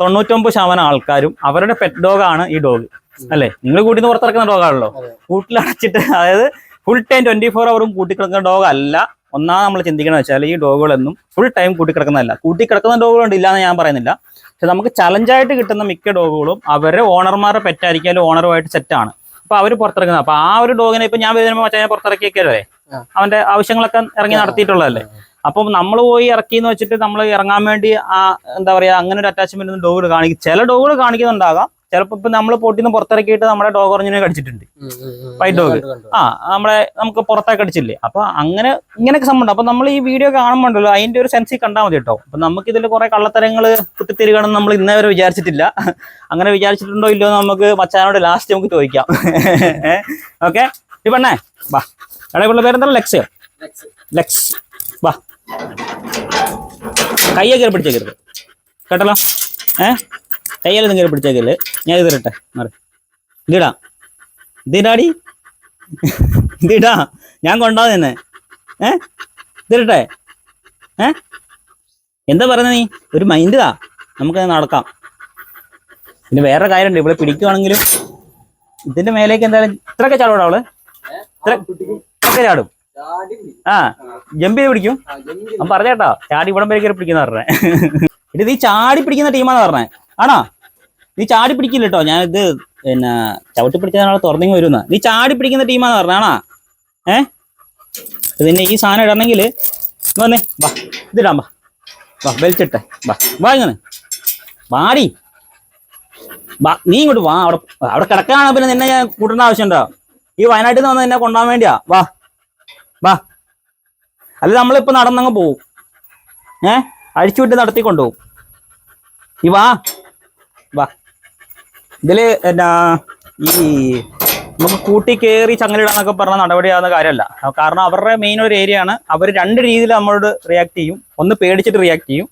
തൊണ്ണൂറ്റൊമ്പത് ശതമാനം ആൾക്കാരും അവരുടെ പെറ്റ് ഡോഗാണ് ഈ ഡോഗ് അല്ലേ? നിങ്ങൾ കൂട്ടിന്ന് പുറത്തിറക്കുന്ന ഡോഗാണല്ലോ കൂട്ടിൽ അടച്ചിട്ട് അതായത് ഫുൾ ടൈം ട്വന്റി ഫോർ അവറും കൂട്ടിക്കിടക്കുന്ന ഡോഗ് അല്ല. ഒന്നാമത് നമ്മൾ ചിന്തിക്കണമെന്ന് വെച്ചാൽ ഈ ഡോഗുകളൊന്നും ഫുൾ ടൈം കൂട്ടിക്കിടക്കുന്നതല്ല. കൂട്ടിക്കിടക്കുന്ന ഡോഗുകളുണ്ട് ഇല്ലാന്ന് ഞാൻ പറയുന്നില്ല. പക്ഷെ നമുക്ക് ചലഞ്ചായിട്ട് കിട്ടുന്ന മിക്ക ഡോഗുകളും അവരെ ഓണർമാരുടെ പെറ്റായിരിക്കും ഓണറുമായിട്ട് സെറ്റാണ് അപ്പൊ അവർ പുറത്തിറക്കുന്നത്. അപ്പൊ ആ ഒരു ഡോഗിനെ ഇപ്പൊ ഞാൻ വരുമ്പോൾ മച്ചാൻ പുറത്തിറക്കിയൊക്കെയല്ലേ. അവന്റെ ആവശ്യങ്ങളൊക്കെ ഇറങ്ങി നടത്തിയിട്ടുള്ളതല്ലേ? അപ്പം നമ്മൾ പോയി ഇറക്കി എന്ന് വെച്ചിട്ട് നമ്മൾ ഇറങ്ങാൻ വേണ്ടി ആ എന്താ പറയാ അങ്ങനെ ഒരു അറ്റാച്ച്മെന്റ് ഡോഗുകൾ കാണിക്കും ചില ഡോഗുകൾ കാണിക്കുന്നുണ്ടാകാം. ചിലപ്പോൾ ഇപ്പൊ നമ്മൾ പൊട്ടിന്ന് പുറത്തിറക്കിയിട്ട് നമ്മുടെ ഡോഗ് ഓറഞ്ചിനെ കടിച്ചിട്ടുണ്ട്. വൈറ്റ് ഡോഗ് ആ നമ്മളെ നമുക്ക് പുറത്തേക്ക് അടിച്ചില്ലേ? അപ്പൊ അങ്ങനെ ഇങ്ങനെയൊക്കെ സംഭവം അപ്പൊ നമ്മൾ ഈ വീഡിയോ കാണുമ്പോണ്ടല്ലോ അതിന്റെ ഒരു സെൻസിൽ കണ്ടാൽ മതി കേട്ടോ. അപ്പൊ നമുക്ക് ഇതിൽ കുറെ കള്ളത്തരങ്ങൾ കുത്തിത്തിരികണമെന്ന് നമ്മൾ ഇന്നേ വരെ വിചാരിച്ചിട്ടില്ല. അങ്ങനെ വിചാരിച്ചിട്ടുണ്ടോ ഇല്ലയോ നമുക്ക് മച്ചാനോട് ലാസ്റ്റ് നമുക്ക് ചോദിക്കാം. ഓക്കെ ഈ പെണ്ണേ വാ. പിള്ള പേരെന്താ ലെക്സ് ലെക്സ് വാ. കയ്യൊക്കെ പിടിച്ചേക്കരുത്. കേട്ടല്ലോ? ഏ? കയ്യെല്ലാം നിങ്ങൾ പിടിച്ചേക്കല്ലേ ഞാൻ ഇത് തരട്ടെ മാറി. ഇതിടാ. ഇതിടാടി. ഇതിടാ. ഞാൻ കൊണ്ടാവും തന്നെ ഏ? ഇതിരട്ടെ ഏ? എന്താ പറയുന്നത് നീ? ഒരു മൈൻഡാ നമുക്ക് നടക്കാം. പിന്നെ വേറെ കാര്യമുണ്ട്. ഇവിടെ പിടിക്കുവാണെങ്കിലും ഇതിന്റെ മേലേക്ക് എന്തായാലും ഇത്രയൊക്കെ ചാടൂടാ അവൾ? ഇത്ര ഇത്രയൊക്കെ ചാടും. ആ ജമ്പ് ചെയ്ത് പിടിക്കും. അപ്പൊ പറഞ്ഞേട്ടാ ചാടി ഇവിടം വരെ കയറി പിടിക്കുന്ന പറഞ്ഞേ. ഇത് നീ ചാടി പിടിക്കുന്ന ടീമാന്ന് പറഞ്ഞേ. ആണോ? നീ ചാടി പിടിക്കില്ല കേട്ടോ ഞാൻ ഇത് പിന്നെ ചവിട്ടി പിടിച്ചാൽ തുറന്നെങ്കിൽ വരുന്ന. നീ ചാടി പിടിക്കുന്ന ടീമാന്ന് പറഞ്ഞ ആണോ? ഏ? പിന്നെ ഈ സാധനം ഇടണമെങ്കിൽ വന്നേ. വാ ഇതിടാം വാ. വാ വലിച്ചിട്ടെ വാ വാ ഇങ്ങനെ. വാടി. നീ ഇങ്ങോട്ട് വാ. അവിടെ അവിടെ കിടക്കാണ് പിന്നെ നിന്നെ ഞാൻ കൂട്ടേണ്ട ആവശ്യമുണ്ടോ? ഈ വയനാട്ടിൽ നിന്ന് വന്ന് നിന്നെ കൊണ്ടുപോകാൻ വേണ്ടിയാ. വാ. വാ. അല്ല നമ്മളിപ്പോ നടന്നങ്ങ് പോവും. ഏ? അഴിച്ചുവിട്ട് നടത്തി കൊണ്ടുപോകും ഈ വാ. വാ. ഇതിൽ എന്നാ ഈ നമുക്ക് കൂട്ടി കയറി ചങ്ങലിടാന്നൊക്കെ പറഞ്ഞ നടപടിയാകുന്ന കാര്യമല്ല. കാരണം അവരുടെ മെയിൻ ഒരു ഏരിയ ആണ്. അവർ രണ്ട് രീതിയിൽ നമ്മളോട് റിയാക്ട് ചെയ്യും. ഒന്ന് പേടിച്ചിട്ട് റിയാക്ട് ചെയ്യും.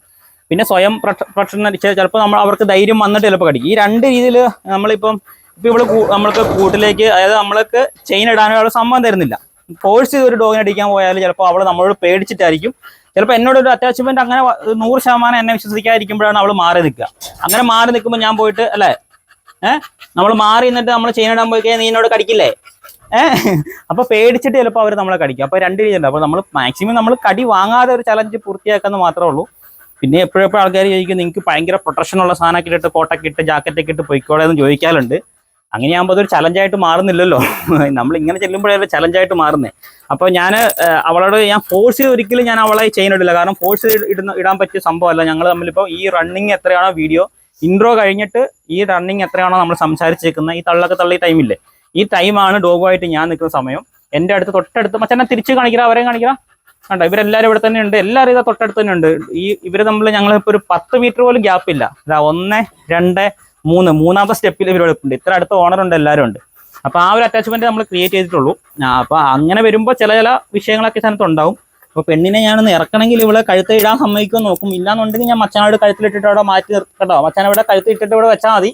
പിന്നെ സ്വയം പ്രക്ഷണം ചിലപ്പോൾ നമ്മൾ അവർക്ക് ധൈര്യം വന്നിട്ട് ചിലപ്പോൾ കടിക്കും. ഈ രണ്ട് രീതിയിൽ നമ്മളിപ്പം ഇപ്പം ഇവൾ നമ്മൾക്ക് കൂട്ടിലേക്ക് അതായത് നമ്മൾക്ക് ചെയിൻ ഇടാനോ ഇടാനുള്ള സമ്മതം തരുന്നില്ല. ഫോഴ്സ് ചെയ്ത് ഒരു ഡോഗിനെ അടിക്കാൻ പോയാൽ ചിലപ്പോൾ അവൾ നമ്മളോട് പേടിച്ചിട്ടായിരിക്കും. ചിലപ്പോൾ എന്നോട് ഒരു അറ്റാച്ച്മെന്റ് അങ്ങനെ നൂറ് ശതമാനം എന്നെ വിശ്വസിക്കാതിരിക്കുമ്പോഴാണ് അവൾ മാറി നിൽക്കുക. അങ്ങനെ മാറി നിൽക്കുമ്പോൾ ഞാൻ പോയിട്ട് അല്ലേ? ഏഹ് നമ്മൾ മാറി നിന്നിട്ട് നമ്മൾ ചെയ്യാൻ പോയി നീ എന്നോട് കടിക്കില്ലേ? ഏഹ് അപ്പൊ പേടിച്ചിട്ട് ചിലപ്പോൾ അവർ നമ്മളെ കടിക്കും. അപ്പൊ രണ്ട് രീതിയുണ്ട്. അപ്പൊ നമ്മൾ മാക്സിമം നമ്മൾ കടി വാങ്ങാതെ ഒരു ചലഞ്ച് പൂർത്തിയാക്കാന്ന് മാത്രമേ ഉള്ളൂ. പിന്നെ എപ്പോഴെപ്പോഴും ആൾക്കാർ ചോദിക്കും നിങ്ങൾക്ക് ഭയങ്കര പ്രൊട്ടക്ഷൻ ഉള്ള സാധനമൊക്കെ ഇട്ടിട്ട് കോട്ടൊക്കെ ഇട്ട് ജാക്കറ്റൊക്കെ ഇട്ട് പൊയ്ക്കോളെ എന്ന് ചോദിക്കാറുണ്ട്. അങ്ങനെയാകുമ്പോൾ അതൊരു ചലഞ്ചായിട്ട് മാറുന്നില്ലല്ലോ. നമ്മൾ ഇങ്ങനെ ചെല്ലുമ്പോഴേ ചലഞ്ചായിട്ട് മാറുന്നേ. അപ്പോൾ ഞാൻ അവളോട് ഞാൻ ഫോഴ്സ് ചെയ്ത് ഒരിക്കലും ഞാൻ അവളെ ചെയിൻ ഇടില്ല. കാരണം ഫോഴ്സ് ഇടുന്ന ഇടാൻ പറ്റിയ സംഭവമല്ല. ഞങ്ങൾ തമ്മിലിപ്പോൾ ഈ റണ്ണിങ് എത്രയാണോ വീഡിയോ ഇൻട്രോ കഴിഞ്ഞിട്ട് ഈ റണ്ണിങ് എത്രയാണോ നമ്മൾ സംസാരിച്ചേക്കുന്ന ഈ തള്ളൊക്കെ തള്ളി ടൈമില്ലേ ഈ ടൈമാണ് ഡോഗുമായിട്ട് ഞാൻ നിൽക്കുന്ന സമയം. എന്റെ അടുത്ത് തൊട്ടടുത്ത് മച്ചാനെ തിരിച്ച് കാണിക്കുക അവരെ കാണിക്കുക കണ്ട ഇവരെല്ലാവരും ഇവിടെ തന്നെ ഉണ്ട്. എല്ലാവരും ഇതാ തൊട്ടടുത്ത് തന്നെ ഉണ്ട്. ഈ ഇവർ തമ്മിൽ ഞങ്ങൾ ഇപ്പോൾ ഒരു പത്ത് മീറ്റർ പോലും ഗ്യാപ്പില്ല ഇതാ ഒന്ന് രണ്ട് മൂന്ന് മൂന്നാമത്തെ സ്റ്റെപ്പിൽ ഇവരോട് ഉണ്ട് ഇത്ര അടുത്ത ഓണർ ഉണ്ട് എല്ലാവരും ഉണ്ട്. അപ്പൊ ആ ഒരു അറ്റാച്ച്മെന്റ് നമ്മൾ ക്രിയേറ്റ് ചെയ്തിട്ടുള്ളൂ. അപ്പോൾ അപ്പൊ അങ്ങനെ വരുമ്പോൾ ചില ചില വിഷയങ്ങളൊക്കെ സ്ഥലത്ത് ഉണ്ടാവും. അപ്പൊ പെണ്ണിനെ ഞാനൊന്ന് ഇറക്കണമെങ്കിൽ ഇവിടെ കഴുത്ത് ഇടാൻ സമ്മതിക്കുമോ നോക്കും. ഇല്ലാന്നുണ്ടെങ്കിൽ ഞാൻ മച്ചാനോട് കഴുത്തിലിട്ടിട്ട് അവിടെ മാറ്റി നിർത്തട്ടോ. മച്ചാൻ ഇവിടെ കഴുത്ത് ഇട്ടിട്ട് ഇവിടെ വെച്ചാൽ മതി.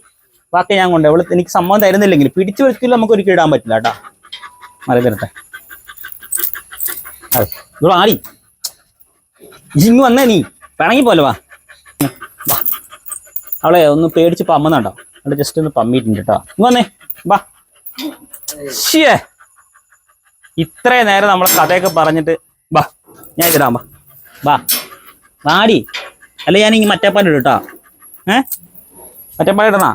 ബാക്കി ഞാൻ കൊണ്ട് ഇവിടെ എനിക്ക് സമ്മതം തരുന്നില്ലെങ്കിൽ പിടിച്ചു വെച്ചില്ല നമുക്ക് ഒരിക്കലും ഇടാൻ പറ്റില്ല കേട്ടോ. അതെ. ഇവിടെ ആടി. ജിങ് വന്നേ നീ. പിണങ്ങി പോലെ വാ. അവളെ ഒന്ന് പേടിച്ച് പമ്മുന്നുണ്ടോ അവിടെ ജസ്റ്റ് ഒന്ന് പമ്മിയിട്ടുണ്ട് കേട്ടോ വന്നേ. വാ. ശിയേ ഇത്രയും നേരം നമ്മളെ കഥയൊക്കെ പറഞ്ഞിട്ട് വാ ഞാൻ ഇതിടാം വാ. വാ. വാടി. അല്ല ഞാൻ ഇനി മറ്റേപ്പാട് ഇടും കേട്ടോ ഏ? മറ്റേപ്പാട് ഇടണാ?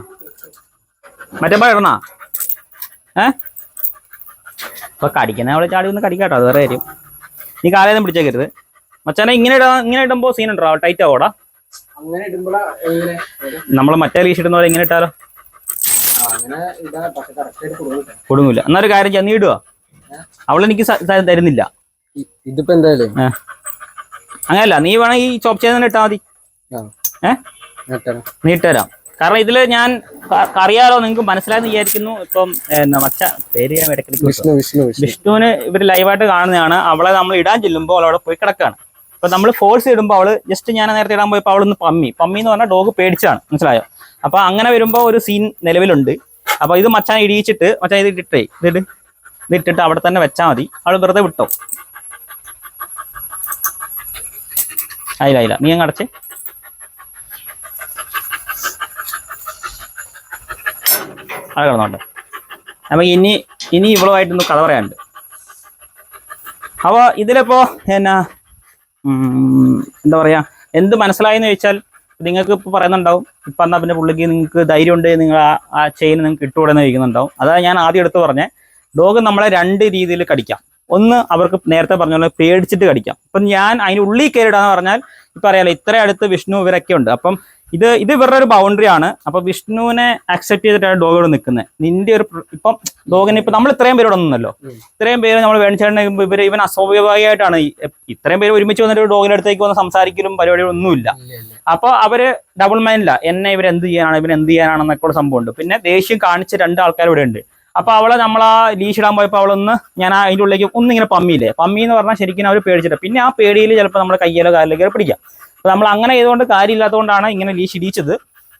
മറ്റേപ്പാട് ഇടണാ? ഏ? അപ്പൊ കടിക്കുന്ന അവളെ ചാടി ഒന്ന് കടിക്കാട്ടോ അത് വേറെ കാര്യം. നീ കാലേന്ന് പിടിച്ചേക്കരുത്. മച്ചാനെ ഇങ്ങനെ ഇടാ ഇങ്ങനെ ഇടുമ്പോ സീൻ ഉണ്ടോ? ടൈറ്റ് ആവോടാ നമ്മൾ മറ്റേ ലീഷ് ഇടുന്ന പോലെ ഇങ്ങനെ ഇട്ടാലോ കൊടുക്കട്ടെ കൊടുങ്ങില്ല എന്നൊരു കാര്യം ചെയ്യാം നീ ഇടുക അവളെനിക്ക് തരുന്നില്ല. ഇതിപ്പോ എന്തായാലും? അങ്ങനല്ല നീ വേണമെങ്കിൽ ഈ ചോപ്പ് ചെയ്ത് ഇട്ടാ മതി. നീ ഇട്ടുതരാം കാരണം ഇതിൽ ഞാൻ അറിയാലോ നിങ്ങൾക്ക് മനസ്സിലായെന്ന് വിചാരിക്കുന്നു. ഇപ്പം എന്നാ മച്ച പേര് ഞാൻ ഇടയ്ക്കിടയ്ക്ക് വിഷ്ണു വിഷ്ണു വിഷ്ണു. വിഷ്ണുവിന് ഇവർ ലൈവായിട്ട് കാണുന്നതാണ്. അവളെ നമ്മൾ ഇടാൻ ചെല്ലുമ്പോൾ അവളവിടെ പോയി കിടക്കാണ്. അപ്പൊ നമ്മൾ ഫോഴ്സ് ഇടുമ്പോൾ അവൾ ജസ്റ്റ് ഞാൻ നേരത്തെ ഇടാൻ പോയപ്പോൾ അവളൊന്ന് പമ്മി. പമ്മി എന്ന് പറഞ്ഞാൽ ഡോഗ് പേടിച്ചാണ്. മനസ്സിലായോ? അപ്പൊ അങ്ങനെ വരുമ്പോൾ ഒരു സീൻ നിലവിലുണ്ട്. അപ്പൊ ഇത് മച്ചാൻ ഇടിയിച്ചിട്ട് മച്ചാൻ ഇത് ഇട്ടിട്ടേ ഇതിട്ട് ഇതിട്ടിട്ട് അവിടെ തന്നെ വെച്ചാൽ മതി. അവൾ വെറുതെ വിട്ടോ. ആയില്ല ആയില്ല നീ അങ്ങ് അടച്ചേ. അത് കിടന്നോട്ടെ. അപ്പൊ ഇനി ഇനി ഇവളുമായിട്ടൊന്ന് കഥ പറയാനുണ്ട്. അപ്പോൾ ഇതിലിപ്പോ എന്നാ എന്താ പറയാ എന്ത് മനസ്സിലായെന്ന് ചോദിച്ചാൽ നിങ്ങൾക്ക് ഇപ്പോൾ പറയുന്നുണ്ടാവും ഇപ്പം എന്നാ പിന്നെ പുള്ളിക്ക് നിങ്ങൾക്ക് ധൈര്യമുണ്ട് നിങ്ങൾ ആ ചെയിൻ നിങ്ങൾക്ക് ഇട്ടുകൂടെ എന്ന് ചോദിക്കുന്നുണ്ടാവും. അതാണ് ഞാൻ ആദ്യം എടുത്ത് പറഞ്ഞത് ഡോഗ് നമ്മളെ രണ്ട് രീതിയിൽ കടിക്കാം. ഒന്ന് അവർക്ക് നേരത്തെ പറഞ്ഞ പോലെ പേടിച്ചിട്ട് കടിക്കാം. അപ്പം ഞാൻ അതിന് ഉള്ളിൽ കയറിയിടാന്ന് പറഞ്ഞാൽ ഇപ്പം അറിയാലോ ഇത്ര അടുത്ത് വിഷ്ണു ഇവരൊക്കെ ഉണ്ട്. അപ്പം ഇത് ഇത് ഇവരുടെ ഒരു ബൗണ്ടറി ആണ്. അപ്പൊ വിഷ്ണുവിനെ അക്സെപ്റ്റ് ചെയ്തിട്ടാണ് ഡോഗോട് നിൽക്കുന്നത്. നിന്റെ ഒരു ഇപ്പം ഡോഗിന് ഇപ്പൊ നമ്മൾ ഇത്രയും പേരോട് ഒന്നല്ലോ ഇത്രയും പേര് നമ്മൾ വേണിച്ചേട്ടനെ ഇവർ ഇവൻ അസ്വാഭാവികമായിട്ടാണ് ഇത്രയും പേര് ഒരുമിച്ച് വന്നിട്ട് ഡോഗിന്റെ അടുത്തേക്ക് വന്ന് സംസാരിക്കലും പരിപാടികളും ഒന്നുമില്ല. അപ്പൊ അവർ ഡബിൾ മൈൻഡില്ല എന്നെ ഇവർ എന്ത് ചെയ്യാനാണ് ഇവൻ എന്ത് ചെയ്യാനാണെന്നൊക്കെ ഉള്ള സംഭവമുണ്ട് പിന്നെ ദേഷ്യം കാണിച്ച രണ്ട് ആൾക്കാർ ഇവിടെ ഉണ്ട്. അപ്പൊ അവളെ നമ്മൾ ആ ലീഷിടാൻ ഇടാൻ പോയപ്പോ അവളൊന്ന് ഞാൻ ആ അതിന്റെ ഉള്ളിലേക്ക് ഒന്നിങ്ങനെ പമ്മിയില്ലേ? പമ്മി എന്ന് പറഞ്ഞാൽ ശരിക്കും അവർ പേടിച്ചിട്ട്. പിന്നെ ആ പേടിയിൽ ചിലപ്പോൾ നമ്മുടെ കയ്യിലോ കാലിലേക്ക് പിടിക്കാം. അപ്പൊ നമ്മൾ അങ്ങനെ ചെയ്തുകൊണ്ട് കാര്യമില്ലാത്തതുകൊണ്ടാണ് ഇങ്ങനെ ലീഷ് ഇടിച്ചത്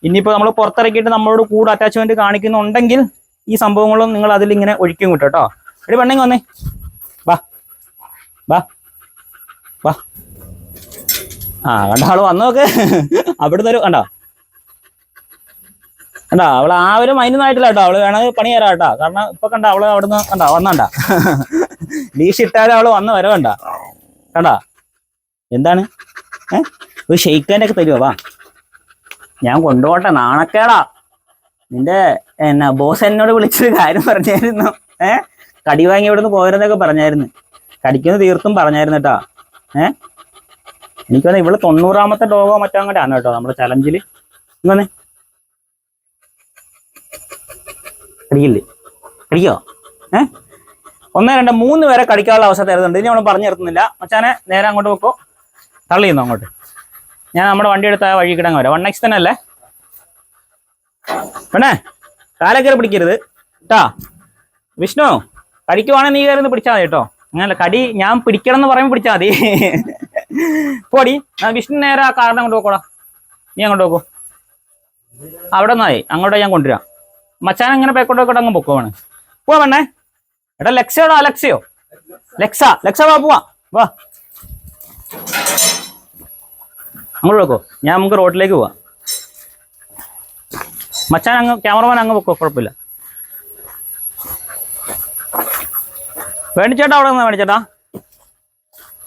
ഇനിയിപ്പോ നമ്മൾ പുറത്തിറക്കിയിട്ട് നമ്മളോട് കൂടെ അറ്റാച്ച്മെന്റ് കാണിക്കുന്നുണ്ടെങ്കിൽ ഈ സംഭവങ്ങളും നിങ്ങൾ അതിൽ ഇങ്ങനെ ഒഴിക്കും കിട്ടും കേട്ടോ. എടി പെണ്ണെങ്കിൽ വന്നേ. വാ. വാ. വാ. ആ കണ്ട? ആൾ വന്നു നോക്ക്. അവിടുന്ന് ഒരു കണ്ടോ? കണ്ടോ? അവൾ ആ ഒരു മൈൻഡൊന്നായിട്ടില്ല കേട്ടോ. അവൾ വേണമെങ്കിൽ പണി തരാം കേട്ടോ. കാരണം ഇപ്പൊ കണ്ട അവൾ അവിടുന്ന് കണ്ടോ? വന്നണ്ട. ലീഷ് ഇട്ടാലും അവൾ വന്ന് വരവണ്ട. കണ്ടോ? എന്താണ്? ഏ? ഒരു ഷെയ്ക്കാന്റെ ഒക്കെ തരുമോ വാ. ഞാൻ കൊണ്ടുപോട്ടെ നാണക്കേടാ. നിന്റെ എന്നാ ബോസ് എന്നോട് വിളിച്ചൊരു കാര്യം പറഞ്ഞായിരുന്നു. ഏ? കടി വാങ്ങി ഇവിടുന്ന് പോരുന്നൊക്കെ പറഞ്ഞായിരുന്നു. കടിക്കുന്ന തീർത്തും പറഞ്ഞായിരുന്നു കേട്ടോ. ഏ? എനിക്ക് തോന്നുന്നു ഇവൾ തൊണ്ണൂറാമത്തെ ഡോഗോ മറ്റോ അങ്ങോട്ടാണ് കേട്ടോ നമ്മുടെ ചലഞ്ചിൽ ഇങ്ങനെ കടിക്കില്ലേ? കടിക്കോ? ഏ? ഒന്ന് രണ്ട് മൂന്ന് പേരെ കടിക്കാനുള്ള അവസ്ഥ തരുന്നുണ്ട്. ഇനി നമ്മൾ പറഞ്ഞു നിർത്തുന്നില്ല. മച്ചാനെ നേരെ അങ്ങോട്ട് വെക്കോ തള്ളിയുന്നു അങ്ങോട്ട്? ഞാൻ നമ്മുടെ വണ്ടി എടുത്ത വഴി കിടങ്ങ വരാം. വൺ എക്സ് തന്നെ അല്ലേ? പെണ്ണേ കാലെ കയറി പിടിക്കരുത്. കേട്ടാ വിഷ്ണു കടിക്കുവാണെങ്കിൽ നീ കയറി പിടിച്ചാൽ മതി കേട്ടോ. അങ്ങനല്ല കടി ഞാൻ പിടിക്കണം എന്ന് പറയുമ്പോൾ പിടിച്ചാൽ മതി. പോടി വിഷ്ണു നേരെ ആ കാറിനെ അങ്ങോട്ട് പോക്കോടാ നീ അങ്ങോട്ട് പോക്കോ അവിടെ നിന്നായി അങ്ങോട്ട് ഞാൻ കൊണ്ടുവരാം. മച്ചാൻ അങ്ങനെ പേക്കോട്ട് പോയിക്കോട്ടെ അങ്ങ് പൊക്കോവാണ്. പോവാ പെണ്ണേ. എടാ ലക്സയോടാ അലക്സയോ ലക്സ ലക്സ വാ പോവാ. വാ. അങ്ങോട്ട് വെക്കോ. ഞാൻ നമുക്ക് റോഡിലേക്ക് പോവാം. മച്ചാൻ അങ്ങ് ക്യാമറമാൻ അങ്ങ് വെക്കോ കുഴപ്പമില്ല. വേണിച്ചേട്ടാ അവിടെ നിന്നാ വേണിച്ചേട്ടാ.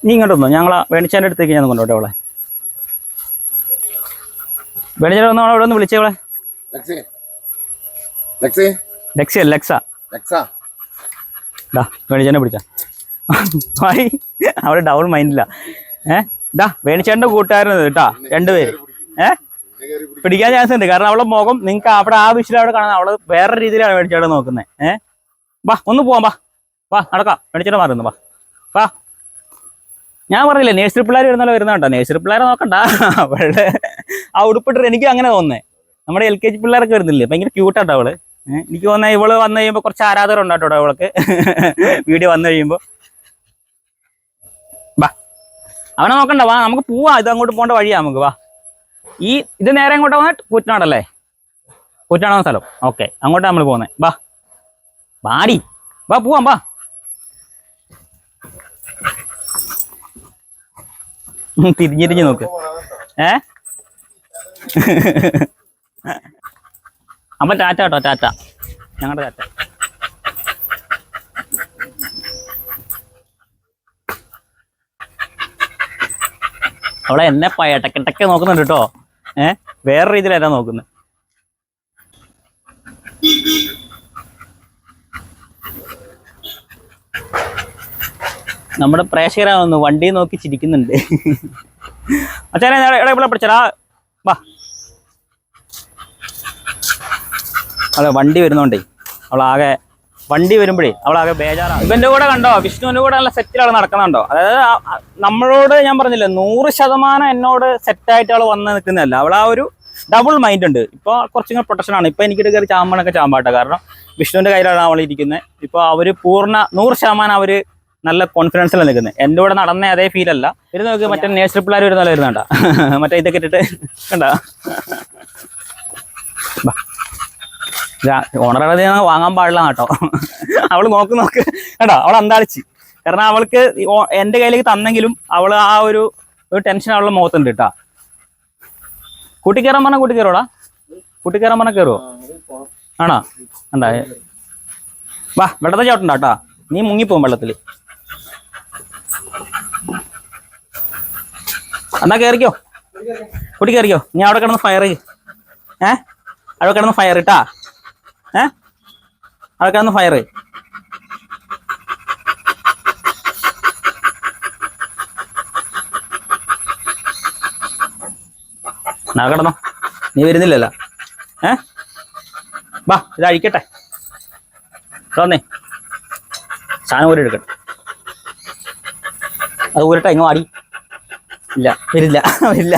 നീ ഇങ്ങോട്ട് വന്നോ. ഞങ്ങളാ വേണിച്ചേന്റെ അടുത്തേക്ക് ഞാൻ കൊണ്ടോട്ടെ അവളെ. വേണിച്ചേട്ടാ വന്നോ അവിടെ ഒന്ന് വിളിച്ചേ അവളെ. ലക്സി ലക്സി ലെക്സി അല്ല ലെക്സ. ലക്സ. ഡാ വേണിച്ചേനെ പിടിച്ച. അവിടെ ഡൗൺ മൈൻഡില്ല ഏ? ഡാ വേണിച്ചേട്ടന്റെ കൂട്ടുകാരനത് കേട്ടാ രണ്ടുപേര്. ഏഹ് പിടിക്കാൻ ചാൻസ് ഉണ്ട്. കാരണം അവളെ മുഖം നിങ്ങൾക്ക് അവിടെ ആ വിഷയം അവിടെ കാണാൻ അവൾ വേറെ രീതിയിലാണ് വേണിച്ചേട്ടൻ നോക്കുന്നത്. ഏഹ് വാ ഒന്ന് പോവാം വാ. വാ നടക്കാം. വേണിച്ചേട്ടൻ മാറുന്നു വാ. വാ. ഞാൻ പറഞ്ഞില്ലേ നേഴ്സറി പിള്ളേർ വരുന്നല്ലോ വരുന്ന കേട്ടോ നേഴ്സറി പിള്ളേരെ നോക്കണ്ട. അവളുടെ ആ ഉടുപ്പിട്ടിട്ട് എനിക്ക് അങ്ങനെ തോന്നുന്നേ. നമ്മുടെ എൽ കെ ജി പിള്ളേരൊക്കെ വരുന്നില്ലേ? ഭയങ്കര ക്യൂട്ടാട്ടോ അവൾ. എനിക്ക് തോന്നുന്നത് ഇവൾ വന്നു കഴിയുമ്പോൾ കുറച്ച് ആരാധകരുണ്ടാട്ടോ അവൾക്ക്. വീഡിയോ വന്നു കഴിയുമ്പോൾ അവനെ നോക്കണ്ട വാ നമുക്ക് പോവാ ഇത് അങ്ങോട്ട് പോകേണ്ട വഴിയാ നമുക്ക് വാ. ഈ ഇത് നേരെ അങ്ങോട്ട് പോകുന്നത് കുറ്റനാടല്ലേ? കുറ്റനാടാ സ്ഥലം. ഓക്കെ അങ്ങോട്ടാണ് നമ്മൾ പോകുന്നത് വാ. വാടി. വാ പോവാം വാ. ഉം, തിരിഞ്ഞ് തിരിഞ്ഞ് നോക്ക്. ഏ? അപ്പൊ ടാറ്റ കേട്ടോ ടാറ്റ. ഞങ്ങളുടെ ടാറ്റ. അവളെ എന്നെ പയട്ടക്കെട്ടൊക്കെ നോക്കുന്നുണ്ട് കേട്ടോ ഏഹ് വേറെ രീതിയിലല്ല നോക്കുന്നത് നമ്മുടെ പ്രേക്ഷകരാണെന്ന് വണ്ടി നോക്കി ചിരിക്കുന്നുണ്ട്. അച്ഛനെ എടാ ഇവിടെ പിടിച്ചടാ. വാ. അതെ വണ്ടി വരുന്നോണ്ടേ. അവളാകെ വണ്ടി വരുമ്പോഴേ അവളാകെ ബേജാറാണ് ഇവന്റെ കൂടെ കണ്ടോ? വിഷ്ണുവിന്റെ കൂടെ നല്ല സെറ്റിൽ അവൾ നടക്കുന്നുണ്ടോ? അതായത് നമ്മളോട് ഞാൻ പറഞ്ഞില്ലേ നൂറ് ശതമാനം എന്നോട് സെറ്റായിട്ട് അവൾ വന്ന് നിൽക്കുന്നതല്ല. അവൾ ആ ഒരു ഡബിൾ മൈൻഡ് ഉണ്ട്. ഇപ്പോൾ കുറച്ചും കൂടെ പ്രൊട്ടക്ഷൻ ആണ്. ഇപ്പൊ എനിക്കിട്ട് കയറി ചാമ്പണൊക്കെ ചാമ്പാട്ടെ. കാരണം വിഷ്ണുവിന്റെ കയ്യിലാണ് അവൾ ഇരിക്കുന്നത് ഇപ്പൊ അവർ പൂർണ നൂറ് ശതമാനം അവർ നല്ല കോൺഫിഡൻസിലാണ് നിൽക്കുന്നത് എന്റെ കൂടെ നടന്ന അതേ ഫീൽ അല്ല. ഇത് നോക്കി മറ്റേ നേഴ്സറി പിള്ളേർ വരുന്ന പോലെ വരുന്നുണ്ട? മറ്റേ ഇതൊക്കെ ഇട്ടിട്ട് കണ്ട? ഓണറുടെ വാങ്ങാൻ പാടില്ല കേട്ടോ. അവൾ നോക്ക് നോക്ക്. കേട്ടോ അവൾ അന്താളിച്ച്. കാരണം അവൾക്ക് എന്റെ കയ്യിലേക്ക് തന്നെങ്കിലും അവൾ ആ ഒരു ടെൻഷൻ അവളുടെ മുഖത്തുണ്ട് കേട്ടാ. കൂട്ടിക്കയറാൻ പറഞ്ഞാൽ കൂട്ടി കയറോടാ കൂട്ടിക്കയറാൻ പറഞ്ഞാൽ കയറുമോ ആണോ? എന്താ? വാ വെള്ളത്തെ ചവിട്ടണ്ട കേട്ടാ. നീ മുങ്ങിപ്പോവും വെള്ളത്തിൽ എന്നാ കയറിക്കോ കൂട്ടി കയറിക്കോ നീ അവിടെ കിടന്ന് ഫയർ ഏ? അവിടെ കിടന്ന് ഫയർ ഇട്ടാ. ഏ? അവിടെ കിടന്ന് ഫയർ കിടന്നോ. നീ വരുന്നില്ലല്ലോ. ഏ? വാ ഇത് അഴിക്കട്ടെ. വന്നേ. സാധനം ഊരി എടുക്കട്ടെ. അത് ഊരട്ടെ ഇങ്ങ് വാടി. ഇല്ല വരില്ല വരില്ല.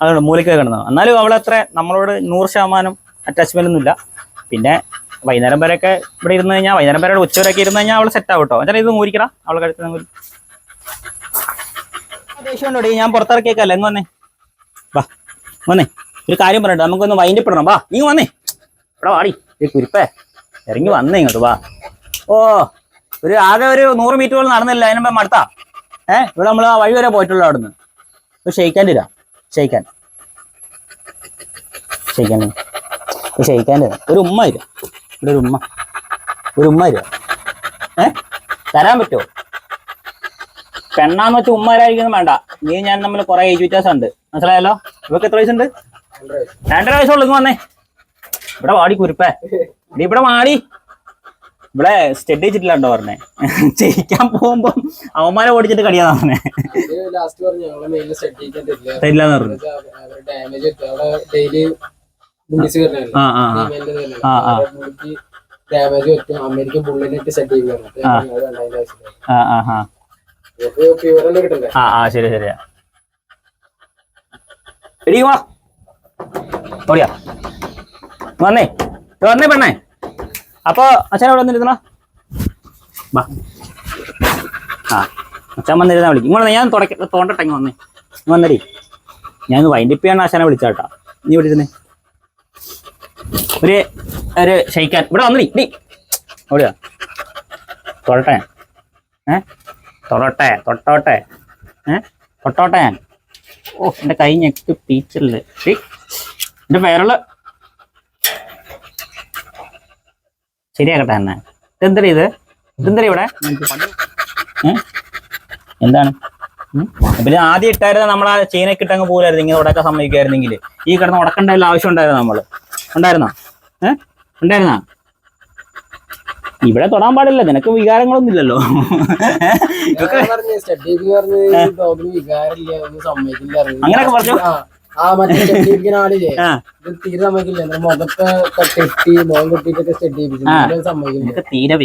അതുകൊണ്ട് മൂലയ്ക്ക് കിടന്നു. എന്നാലും അവളത്ര നമ്മളോട് നൂറ് ശതമാനം അറ്റാച്ച്മെന്റ് ഒന്നുമില്ല. പിന്നെ വൈകുന്നേരം വരെയൊക്കെ ഇവിടെ ഇരുന്ന് കഴിഞ്ഞാൽ വൈകുന്നേരം വരെ ഉച്ച വരെയൊക്കെ ഇരുന്ന് കഴിഞ്ഞാൽ അവൾ സെറ്റ് ആവട്ടോ. എന്നിട്ട് ഇത് മൂരിക്കടാ അവളെ കഴുത്ത് ഊരി. ഞാൻ പുറത്തിറക്കിയേക്കല്ല എങ്ങ് വന്നേ. വാ വന്നേ. ഒരു കാര്യം പറയട്ടെ നമുക്കൊന്ന് വൈൻഡ് ഇടണം വാ നീ വന്നേ. ഇവിടെ വാടി. ഈ കുരിപ്പേ. ഇറങ്ങി വന്നേ ഇങ്ങോട്ട് വാ. ഓ ഒരു ആകെ ഒരു നൂറ് മീറ്റർ പോലും നടന്നില്ല അതിന് മുമ്പ് മടുത്താ. ഏഹ് ഇവിടെ നമ്മൾ ആ വഴി വരെ പോയിട്ടുള്ളൂ അവിടുന്ന്. ഷെയ്ക്കാൻ തരാം ഷെയ്ക്കാൻ ഷെയ്ക്കാൻ ഒരു ഷെയ്ക്കാൻ ഒരു ഉമ്മ ഇല്ല ഇവിടെ ഒരു ഉമ്മ. ഒരു ഉമ്മ ഇല്ല ഏ? തരാൻ പറ്റുമോ? പെണ്ണാന്ന് വെച്ച് ഉമ്മരായിരിക്കുന്നു വേണ്ട. നീ ഞാൻ തമ്മിൽ കുറെ ഏജ് വ്യത്യാസം ഉണ്ട് മനസ്സിലായല്ലോ? ഇവക്ക് എത്ര വയസ്സുണ്ട്? രണ്ടര വയസ്സുള്ളൂ ഇങ്ങ് വന്നേ. ഇവിടെ വാടി കുരുപ്പേ. നീ ഇവിടെ വാടി. ഇവിടെ സ്റ്റെഡ് വെച്ചിട്ടില്ലാണ്ടോ പറഞ്ഞേ. ജയിക്കാൻ പോകുമ്പോ അവന്മാരെ ഓടിച്ചിട്ട് കടിയാന്ന് പറഞ്ഞേ. തരില്ലാന്ന് പറഞ്ഞു. ഡാമേജ് അമേരിക്കൻ സെറ്റ് ആ. ആ. ശരി ശരിയാ വന്നേ. വന്നേ പെണ്ണേ. അപ്പൊ അച്ഛൻ അവിടെ വന്നിരുന്ന? അച്ഛൻ വന്നിരുന്നാ വിളിക്കും. ഇങ്ങനെ ഞാൻ തുടക്ക തോണ്ടട്ടെ വന്നേ. വന്നടി. ഞാൻ വൈൻഡിപ്പിയാണ് അച്ഛനെ വിളിച്ചാട്ടാ. നീ ഇരുന്നേ? ഒരു ഒരു ഷെയ്ക്കാൻ ഇവിടെ വന്നിടി ഡി ഓടിയാ തൊടട്ടെ. ഏ? തൊടട്ടെ തൊട്ടോട്ടെ. ഏ? തൊട്ടോട്ടെ ഞാൻ. ഓ എന്റെ കൈ ഞെക്ക് ടീച്ചറിൽ എന്റെ പേരുള്ള ശരിയാക്കട്ടെ എന്നെ. ഇതെന്തടി ഇത്? ഇതെന്തടി ഇവിടെ? എന്താണ്? പിന്നെ ആദ്യം ഇട്ടായിരുന്ന നമ്മൾ ആ ചെയിനൊക്കെ ഇട്ടങ്ങ് പോലായിരുന്നു ഇങ്ങനെ ഉടക്കാൻ സമ്മതിക്കായിരുന്നെങ്കിൽ ഈ കിടന്ന് ഉടക്കണ്ടായാലും ആവശ്യം ഉണ്ടായിരുന്നു നമ്മൾ? ഉണ്ടായിരുന്നോ? ഏ? ഉണ്ടായിരുന്നാ? ഇവിടെ തൊടാൻ പാടില്ല നിനക്ക് വികാരങ്ങളൊന്നും ഇല്ലല്ലോ. അങ്ങനെയൊക്കെ പറഞ്ഞു? ആ, മറ്റേ ആളില്ലേ തീരെ സമ്മതിക്കില്ല എന്നിട്ട് മുഖത്തെ കെട്ടി മോൻ കെട്ടിട്ടൊക്കെ സമ്മതിക്കില്ല. തീരെ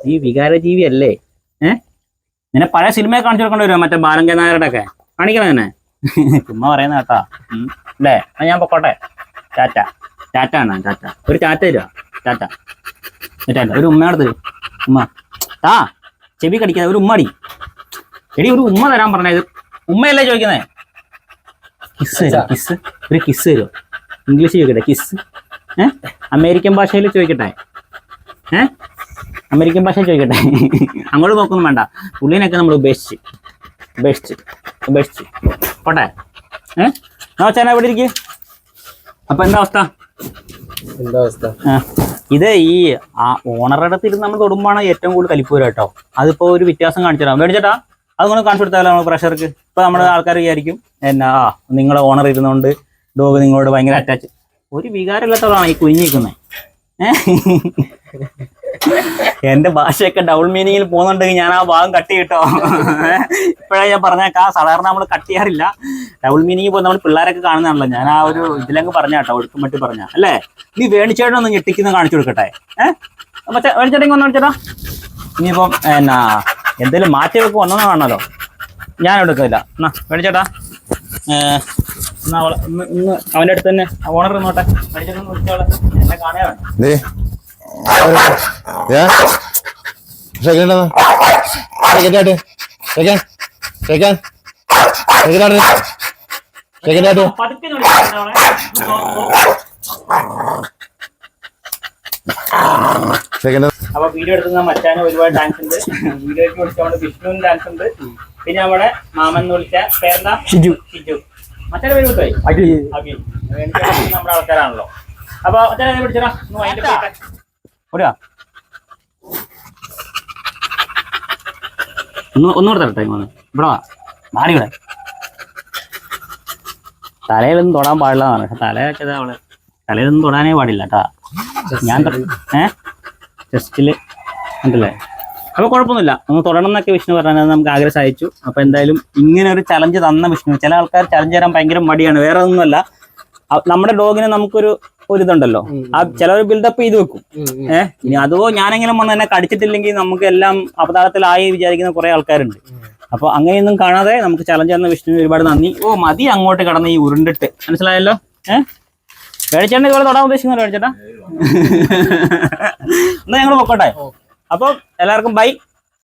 നീ വികാരജീവി അല്ലേ ഏഹ് നിന്നെ പഴയ സിനിമയെ കാണിച്ചു കൊടുക്കേണ്ടി വരുമോ മറ്റേ ബാലങ്ക നായരുടെ ഒക്കെ കാണിക്കണം തന്നെ ചുമ്മാ പറയുന്ന കേട്ടാ. ഉം. അല്ലേ ഞാൻ പൊക്കോട്ടെ. ടാറ്റ. ടാറ്റ ആണ് ടാറ്റ. ഒരു ടാറ്റ തരുവാ? ടാറ്റ. ഒരു ടാറ്റ. ഒരു ഉമ്മയോട് തരും. ഉമ്മ. താ ചെവി കടിക്കാതെ ഒരു ഉമ്മടി എടി ഒരു ഉമ്മ തരാൻ പറഞ്ഞത് ഉമ്മയല്ലേ ചോദിക്കുന്നേ? കിസ് തരുമോ കിസ് ഒരു കിസ് തരുമോ ഇംഗ്ലീഷ് ചോദിക്കട്ടെ കിസ് ഏ? അമേരിക്കൻ ഭാഷയിൽ ചോദിക്കട്ടെ. ഏ? അമേരിക്കൻ ഭാഷ ചോദിക്കട്ടെ. അങ്ങോട്ട് നോക്കൊന്നും വേണ്ട. പുള്ളിനൊക്കെ നമ്മൾ ഉപേക്ഷിച്ച്. ഉപേക്ഷിച്ച്. ഉപേക്ഷിച്ച്. പോട്ടെ. ഏ? നോച്ചാനാ എവിടെ ഇരിക്കും? അപ്പൊ എന്താ അവസ്ഥ? ഇത് ഈ ഓണറുടെ അടുത്ത് നമ്മൾ തൊടുമ്പോഴാണ് ഏറ്റവും കൂടുതൽ കലിപ്പൂര കേട്ടോ. അതിപ്പോ ഒരു വ്യത്യാസം കാണിച്ചു തരാം. മേടിച്ചേട്ടാ അതുകൊണ്ട് കാണിച്ചു കൊടുത്താലോ നമ്മൾ പ്രഷർക്ക്? ഇപ്പൊ നമ്മുടെ ആൾക്കാർ വിചാരിക്കും എന്നാ ആ നിങ്ങളെ ഓണർ ഇരുന്നുകൊണ്ട് ഡോഗ് നിങ്ങളോട് ഭയങ്കര അറ്റാച്ച് ഒരു വികാരമില്ലാത്തവളാണ് ഈ കുഞ്ഞിരിക്കുന്നത് എന്റെ ഭാഷയൊക്കെ ഡബിൾ മീനിങ്ങിൽ പോകുന്നുണ്ടെങ്കിൽ ഞാൻ ആ ഭാഗം കട്ട് ചെയ്യട്ടോ. ഇപ്പോഴേ ഞാൻ പറഞ്ഞേക്കാം സാധാരണ നമ്മൾ കട്ട് ചെയ്യാറില്ല. ഡബിൾ മീനിങ് പോകുന്ന നമ്മൾ പിള്ളേരൊക്കെ കാണുന്നതാണല്ലോ. ഞാൻ ആ ഒരു ഇതിലങ്ങ് പറഞ്ഞ കേട്ടോ ഒഴുക്കും മട്ടി പറഞ്ഞ. അല്ലേ? നീ വേണിച്ചേട്ടൻ ഒന്ന് ഞെട്ടിക്കുന്ന കാണിച്ചു കൊടുക്കട്ടെ. ഏഹ് മറ്റേ വേണിച്ചേട്ടൻ ഒന്ന് കാണിച്ചേട്ടാ ഇനിയിപ്പം എന്നാ എന്തെങ്കിലും മാറ്റമൊക്കെ വന്നെന്ന് കാണാലോ ഞാൻ എടുക്കില്ല എന്നാ വേണിച്ചേട്ടാ. ഏഹ്, അവളെ അവന്റെ അടുത്ത് തന്നെ ഓണർ നോട്ടെ വിളിച്ചോളെ. എന്നെ കാണാൻ ആയിട്ട്. ആയിട്ട്. ആയിട്ട്. അപ്പൊ വീഡിയോ എടുക്കുന്ന മച്ചാന് ഒരുപാട് ഡാൻസ് ഉണ്ട് വീഡിയോയ്ക്ക് വിളിച്ചോണ്ട് വിഷ്ണുവിന് ഡാൻസ് ഉണ്ട് പിന്നെ അവിടെ മാമൻ എന്ന് വിളിച്ച പേരെന്താ ഷിജു ഷിജു മച്ചാനെ പേര് വിട്ടുപോയി അഖിൽ വേണിച്ചേട്ടൻ നമ്മുടെ ആൾക്കാരാണല്ലോ അപ്പൊ മച്ചാനെ പോട്ടെ ഓടുക ഒന്ന് ഒന്നുകൂടെ തരട്ടെ ഇങ്ങോട്ട് ഇവിടെ വാ. മാറി ഇവിടെ. തലയിലൊന്നും തൊടാൻ പാടില്ല എന്നാണ്. പക്ഷെ തല വെച്ചത് അവൾ. തലയിലൊന്നും തൊടാനേ പാടില്ല കേട്ടാ. ഞാൻ ഏ? ചെസ്റ്റിൽ ഉണ്ടല്ലേ? അപ്പൊ കുഴപ്പമൊന്നുമില്ല. ഒന്ന് തൊടണം എന്നൊക്കെ വിഷ്ണു പറഞ്ഞത് നമുക്ക് ആഗ്രഹം സഹായിച്ചു അപ്പൊ എന്തായാലും ഇങ്ങനെ ഒരു ചലഞ്ച് തന്ന വിഷ്ണു. ചില ആൾക്കാർ ചലഞ്ച് തരാൻ ഭയങ്കര മടിയാണ്. വേറെ ഒന്നുമല്ല. നമ്മുടെ ഡോഗിനെ നമുക്കൊരു ഒരു ഇതുണ്ടല്ലോ ആ ചില ബിൽഡപ്പ് ചെയ്ത് വെക്കും. ഏഹ് ഇനി അതോ ഞാനെങ്കിലും വന്ന് എന്നെ കടിച്ചിട്ടില്ലെങ്കിൽ നമുക്ക് എല്ലാം അപകടത്തിലായി വിചാരിക്കുന്ന കുറെ ആൾക്കാരുണ്ട്. അപ്പൊ അങ്ങനെയൊന്നും കാണാതെ നമുക്ക് ചലഞ്ച് തന്ന വിഷ്ണു ഒരുപാട് നന്ദി. ഓ മതി അങ്ങോട്ട് കടന്ന് ഈ ഉരുണ്ടിട്ട്. മനസ്സിലായല്ലോ? ഏഹ് മേടിച്ചേട്ടൻ ഇതുപോലെ തൊടാൻ ഉദ്ദേശിക്കുന്നു പേടിച്ചേട്ടാ? എന്നാ ഞങ്ങൾ പൊക്കോട്ടെ. അപ്പൊ എല്ലാവർക്കും ബൈ